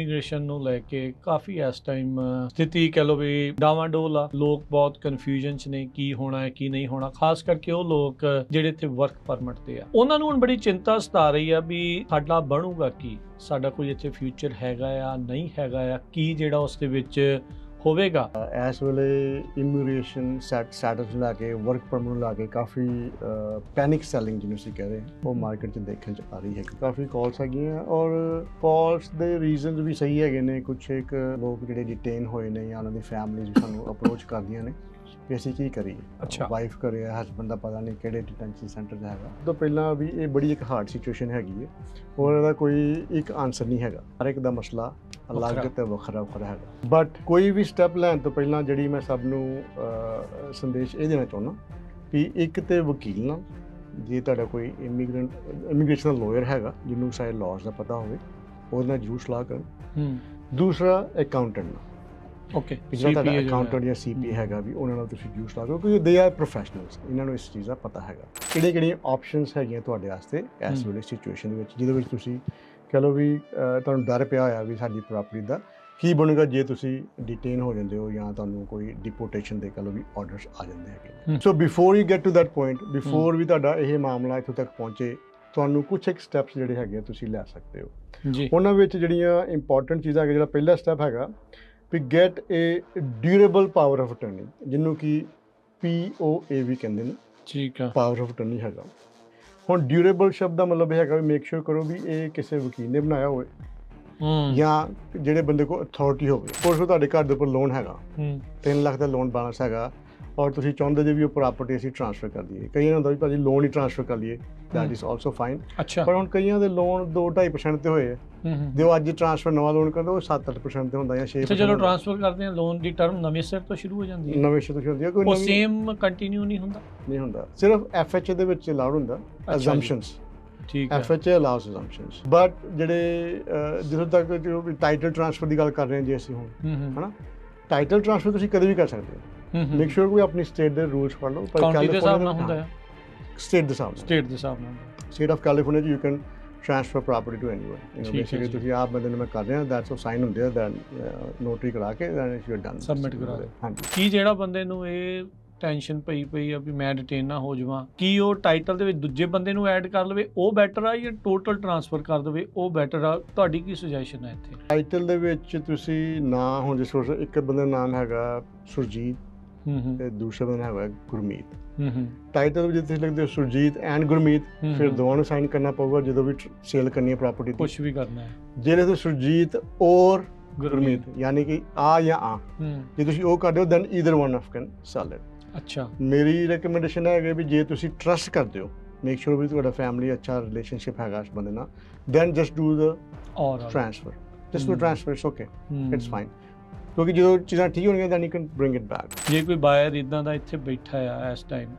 Immigration ਨੂੰ ਲੈ ਕੇ ਕਾਫੀ ਇਸ ਟਾਈਮ ਸਥਿਤੀ ਕਹ ਲੋ ਵੀ ਡਾਵਾਂਡੋਲ ਆ। ਲੋਕ ਬਹੁਤ ਕਨਫਿਊਜ਼ਨ ਚ ਨੇ ਕੀ ਹੋਣਾ ਹੈ, ਕੀ ਨਹੀਂ ਹੋਣਾ। ਖਾਸ ਕਰਕੇ ਉਹ ਲੋਕ ਜਿਹੜੇ ਇੱਥੇ ਵਰਕ ਪਰਮਿਟ ਤੇ ਆ। ਉਹਨਾਂ ਨੂੰ ਹੁਣ ਬੜੀ ਚਿੰਤਾ ਸਤਾ ਰਹੀ ਆ ਵੀ ਸਾਡਾ ਬਣੂਗਾ ਕੀ? ਸਾਡਾ ਕੋਈ ਇੱਥੇ ਫਿਊਚਰ ਹੈਗਾ ਆ, ਨਹੀਂ ਹੈਗਾ ਆ? ਕੀ ਜਿਹੜਾ ਉਸ ਦੇ ਵਿੱਚ ਹੋਵੇਗਾ। ਇਸ ਵੇਲੇ ਇਮੀਗ੍ਰੇਸ਼ਨ ਸੈਟ ਸਟੇਟਸ ਲਾ ਕੇ ਵਰਕ ਪਰਮਿਟ ਨੂੰ ਲਾ ਕੇ ਕਾਫੀ ਪੈਨਿਕ ਸੈਲਿੰਗ ਜਿਹਨੂੰ ਅਸੀਂ ਕਹਿੰਦੇ ਉਹ ਮਾਰਕੀਟ 'ਚ ਦੇਖਣ 'ਚ ਆ ਰਹੀ ਹੈ ਕਾਫੀ ਕਾਲਸ ਹੈਗੀਆਂ ਔਰ ਕਾਲਸ ਦੇ ਰੀਜ਼ਨਸ ਵੀ ਸਹੀ ਹੈਗੇ ਨੇ। ਕੁਝ ਇੱਕ ਲੋਕ ਜਿਹੜੇ ਡਿਟੇਨ ਹੋਏ ਨੇ ਜਾਂ ਉਹਨਾਂ ਦੀ ਫੈਮਿਲੀਜ਼ ਵੀ ਸਾਨੂੰ ਅਪਰੋਚ ਕਰਦੀਆਂ ਨੇ। ਕਿ ਅਸੀਂ ਕੀ ਕਰੀਏ? ਅੱਛਾ। ਵਾਈਫ ਕਰੇ ਹਸਬੰਡ ਦਾ ਪਤਾ ਨਹੀਂ ਕਿਹੜੇ ਡਿਟੈਂਸ਼ਨ ਸੈਂਟਰ 'ਚ ਹੈਗਾ। ਤੋਂ ਪਹਿਲਾਂ ਵੀ ਇਹ ਬੜੀ ਇੱਕ ਹਾਰਡ ਸਿਚੁਏਸ਼ਨ ਹੈਗੀ ਹੈ। ਔਰ ਇਹਦਾ ਕੋਈ ਇੱਕ ਆਨਸਰ ਨਹੀਂ ਹੈਗਾ। ਹਰ ਇੱਕ ਦਾ ਮਸਲਾ ਅਲੱਗ ਵੱਖਰਾ। ਤੇ ਵੱਖਰਾ ਵੱਖਰਾ ਹੈਗਾ। ਬਟ ਕੋਈ ਵੀ ਸਟੈਪ ਲੈਣ ਤੋਂ ਪਹਿਲਾਂ ਜਿਹੜੀ ਮੈਂ ਸਭ ਨੂੰ ਸੰਦੇਸ਼ ਇਹ ਦੇਣਾ ਚਾਹੁੰਦਾ ਕਿ ਇੱਕ ਤੇ ਵਕੀਲ ਨਾਲ ਜੇ ਤੁਹਾਡਾ ਕੋਈ ਇਮੀਗ੍ਰੈਂਟ ਇਮੀਗ੍ਰੇਸ਼ਨ ਲਾਇਰ ਹੈਗਾ ਜਿਹਨੂੰ ਸਾਰੇ ਲਾਜ਼ ਦਾ ਪਤਾ ਹੋਵੇ ਉਹਦੇ ਨਾਲ ਜ਼ਰੂਰ ਸਲਾਹ ਕਰੋ ਹੂੰ। ਦੂਸਰਾ ਅਕਾਊਂਟੈਂਟ ਨਾਲ। ਓਕੇ ਜਿਹੜਾ ਤੁਹਾਡਾ ਅਕਾਊਂਟੈਂਟ ਜਾਂ ਸੀਪੀ ਹੈਗਾ ਵੀ ਉਹਨਾਂ ਨਾਲ ਤੁਸੀਂ ਜੂਸ ਲਾ ਕਰੋ ਕਿਉਂਕਿ ਦੇ ਆਰ ਪ੍ਰੋਫੈਸ਼ਨਲਸ ਇਹਨਾਂ ਨੂੰ ਇਸ ਚੀਜ਼ ਦਾ ਪਤਾ ਹੈਗਾ। ਕਿਹੜੀਆਂ ਕਿਹੜੀਆਂ ਆਪਸ਼ਨਸ ਹੈਗੀਆਂ ਤੁਹਾਡੇ ਵਾਸਤੇ ਇਸ। ਵੇਲੇ ਸਿਚੁਏਸ਼ਨ ਦੇ ਵਿੱਚ ਜਿਹਦੇ ਵਿੱਚ ਤੁਸੀਂ ਕਹ ਲਓ ਵੀ ਤੁਹਾਨੂੰ ਡਰ ਪਿਆ ਹੋਇਆ ਵੀ ਸਾਡੀ ਪ੍ਰਾਪਰਟੀ ਦਾ ਕੀ ਬਣੇਗਾ ਜੇ ਤੁਸੀਂ ਡਿਟੇਨ ਹੋ ਜਾਂਦੇ ਹੋ ਜਾਂ ਤੁਹਾਨੂੰ ਕੋਈ ਡਿਪੋਰਟੇਸ਼ਨ ਦੇ ਕਹ ਲਓ ਵੀ ਆਰਡਰਸ ਆ ਜਾਂਦੇ ਹੈਗੇ। So before you get to that point before we ਤੁਹਾਡਾ ਇਹ ਮਾਮਲਾ ਇੱਥੋਂ ਤੱਕ ਪਹੁੰਚੇ ਤੁਹਾਨੂੰ ਕੁਝ ਇੱਕ ਸਟੈਪਸ ਜਿਹੜੇ ਹੈਗੇ ਤੁਸੀਂ ਲੈ ਸਕਦੇ ਹੋ। ਜੀ। ਉਹਨਾਂ ਵਿੱਚ ਜਿਹੜੀਆਂ ਇੰਪੋਰਟੈਂਟ ਚੀਜ਼ਾਂ ਹੈਗਾ ਜਿਹੜਾ ਪਹਿਲਾ ਸਟੈਪ ਹੈਗਾ we get a durable power of attorney ਜਿਹਨੂੰ ਕਿ POA ਵੀ ਕਹਿੰਦੇ ਨੇ। ਠੀਕ ਆ। ਪਾਵਰ ਆਫ ਅਟਰਨੀ ਹੈਗਾ। ਹੁਣ ਡਿਊਰੇਬਲ ਸ਼ਬਦ ਦਾ ਮਤਲਬ ਇਹ ਹੈਗਾ ਵੀ ਮੇਕ ਸ਼ੋਰ ਕਰੋ ਵੀ ਇਹ ਕਿਸੇ ਵਕੀਲ ਨੇ ਬਣਾਇਆ ਹੋਵੇ। ਹੂੰ। ਜਾਂ ਜਿਹੜੇ ਬੰਦੇ ਕੋਲ ਅਥਾਰਟੀ ਹੋਵੇ। ਕੋਰਸ ਤੁਹਾਡੇ ਘਰ ਦੇ ਉੱਪਰ ਲੋਨ ਹੈਗਾ। ਹੂੰ। 3 ਲੱਖ ਦਾ ਲੋਨ ਬੈਲੈਂਸ ਹੈਗਾ। ਔਰ ਤੁਸੀਂ ਚਾਹੁੰਦੇ ਜੇ ਵੀ ਉਹ ਪ੍ਰਾਪਰਟੀ ਅਸੀਂ ਟ੍ਰਾਂਸਫਰ ਕਰ ਦਈਏ। ਕਈਆਂ ਨੂੰ ਹੁੰਦਾ ਵੀ ਭਾਜੀ ਲੋਨ ਹੀ ਟ੍ਰਾਂਸਫਰ ਕਰ ਲਈਏ ਦੈਟ। ਇਜ਼ ਆਲਸੋ ਫਾਈਨ ਪਰ ਹੁਣ ਕਈਆਂ ਦੇ ਲੋਨ 2-2.5% ਤੇ ਹੋਏ ਆ। ਹੂੰ ਹੂੰ। ਜੋ ਅੱਜ ਟ੍ਰਾਂਸਫਰ ਨਵਾਂ ਲੋਨ ਕਰਦੇ ਉਹ 7-8% ਤੇ ਹੁੰਦਾ ਜਾਂ 6% ਅੱਛਾ ਚਲੋ ਟ੍ਰਾਂਸਫਰ ਕਰਦੇ ਹਾਂ ਲੋਨ ਦੀ ਟਰਮ ਨਵੇਂ ਸਿਰ ਤੋਂ ਸ਼ੁਰੂ ਹੋ ਜਾਂਦੀ ਹੈ। ਨਵੇਂ ਸ਼ੁਰੂ ਹੁੰਦੀ ਹੈ ਕੋਈ ਉਹ ਸੇਮ ਕੰਟੀਨਿਊ ਨਹੀਂ ਹੁੰਦਾ? ਨਹੀਂ ਹੁੰਦਾ। ਸਿਰਫ ਐਫਐਚਏ ਦੇ ਵਿੱਚ ਅਲਾਉਡ ਹੁੰਦਾ ਜੀ। ਅਜ਼ੰਪਸ਼ਨਸ ਠੀਕ ਹੈ। ਐਫਐਚਏ ਅਲਾਉਸ ਅਜ਼ੰਪਸ਼ਨਸ ਬਟ ਜਿਹੜੇ ਜਦੋਂ ਤੱਕ ਜੋ ਵੀ ਟਾਈਟਲ ਟ੍ਰਾਂਸਫਰ ਦੀ ਗੱਲ ਕਰ ਰਹੇ ਹਾਂ ਜੇ ਅਸੀਂ ਹੁਣ ਹੂੰ ਹੂੰ। ਹਨਾ? ਟਾਈਟਲ ਟ੍ਰਾਂਸਫਰ ਤੁਸੀਂ ਕਦੇ ਵੀ ਕਰ ਸਕਦੇ ਹੋ ਹੂੰ ਹੂੰ। ਮੇਕ ਸ਼ੋਰ ਕੋਈ ਆਪਣੀ ਸਟੇਟ ਦੇ ਰੂਲਸ ਪੜ੍ਹ ਲਓ ਕਾਉਂਟੀ ਦੇ ਹਿਸਾਬ ਨਾਲ ਹੁੰਦਾ ਹੈ। ਸਟੇਟ ਦੇ ਹਿਸਾਬ ਨਾਲ। ਸਟੇਟ ਦੇ ਹਿਸਾਬ ਨਾਲ state of California you can transfer property to anyone you ਹੈ ਬੇਸਿਕਲੀ। ਤੁਸੀਂ ਆਪ ਬੰਦੇ ਨੂੰ ਮੈਂ ਕਰ ਰਿਹਾ ਦੈਟਸ ਆਫ ਸਾਈਨ ਹੁੰਦੇ ਆ ਦੈਨ ਨੋਟਰੀ ਕਰਾ ਕੇ then you are done Submit ਕਰਾ ਦਿਓ। ਹਾਂਜੀ। ਕੀ ਜਿਹੜਾ ਬੰਦੇ ਨੂੰ ਇਹ ਟੈਨਸ਼ਨ ਪਈ ਪਈ ਆ ਵੀ ਮੈਂ ਡਿਟੇਨ ਨਾ ਹੋ ਜਾਵਾਂ ਕੀ ਉਹ ਟਾਈਟਲ ਦੇ ਵਿੱਚ ਦੂਜੇ ਬੰਦੇ ਨੂੰ ਐਡ ਕਰ ਲਵੇ ਉਹ ਬੈਟਰ ਆ ਜਾਂ ਟੋਟਲ ਟ੍ਰਾਂਸਫਰ ਕਰ ਦੇਵੇ ਉਹ ਬੈਟਰ ਆ? ਤੁਹਾਡੀ ਕੀ ਸੁਜੈਸ਼ਨ ਹੈ ਇੱਥੇ? ਟਾਈਟਲ ਦੇ ਵਿੱਚ ਤੁਸੀਂ ਨਾਂ ਹੁਣ ਜਿਸ ਇੱਕ ਬੰਦੇ ਦਾ ਨਾਮ ਹੈਗਾ ਸੁਰਜੀਤ ਤੇ ਦੂਸਰੇ ਬੰਦੇ ਹੈਗਾ ਗੁਰਮੀਤ। ਹੂੰ ਹੂੰ। ਟਾਈਟਲ ਵਿੱਚ ਤੁਸੀਂ ਲਿਖਦੇ ਹੋ ਸੁਰਜੀਤ ਐਂਡ ਗੁਰਮੀਤ ਫਿਰ। ਦੋਵਾਂ ਨੂੰ ਸਾਈਨ ਕਰਨਾ ਪਊਗਾ ਜਦੋਂ ਵੀ ਸੇਲ ਕਰਨੀ ਹੈ ਪ੍ਰਾਪਰਟੀ ਦੀ। ਕੁਝ ਵੀ ਕਰਨਾ ਹੈ। ਜਿਹੜੇ ਤੋਂ ਸੁਰਜੀਤ ਔਰ ਗੁਰਮੀਤ ਯਾਨੀ ਕਿ ਆ ਜਾਂ ਆ। ਜੇ ਤੁਸੀਂ ਉਹ ਕਰਦੇ ਹੋ then either one of can sell it ਅੱਛਾ। ਮੇਰੀ ਰეკਮੈਂਡੇਸ਼ਨ ਹੈ ਕਿ ਜੇ ਤੁਸੀਂ ਟਰਸਟ ਕਰਦੇ ਹੋ ਮੇਕ ਸ਼ੋਰ ਵੀ ਤੁਹਾਡਾ ਫੈਮਿਲੀ ਅੱਛਾ ਰਿਲੇਸ਼ਨਸ਼ਿਪ ਹੈਗਾ ਇਸ ਬੰਦੇ ਨਾਲ then just do the or transfer just do. Transfer it's okay. It's fine ਕਿਉਂਕਿ ਜਦੋਂ ਚੀਜ਼ਾਂ ਠੀਕ ਹੋਣਗੀਆਂ then you can bring it back ਜੇ ਕੋਈ ਬਾਇਰ ਇਦਾਂ ਦਾ ਇੱਥੇ ਬੈਠਾ ਆ ਇਸ ਟਾਈਮ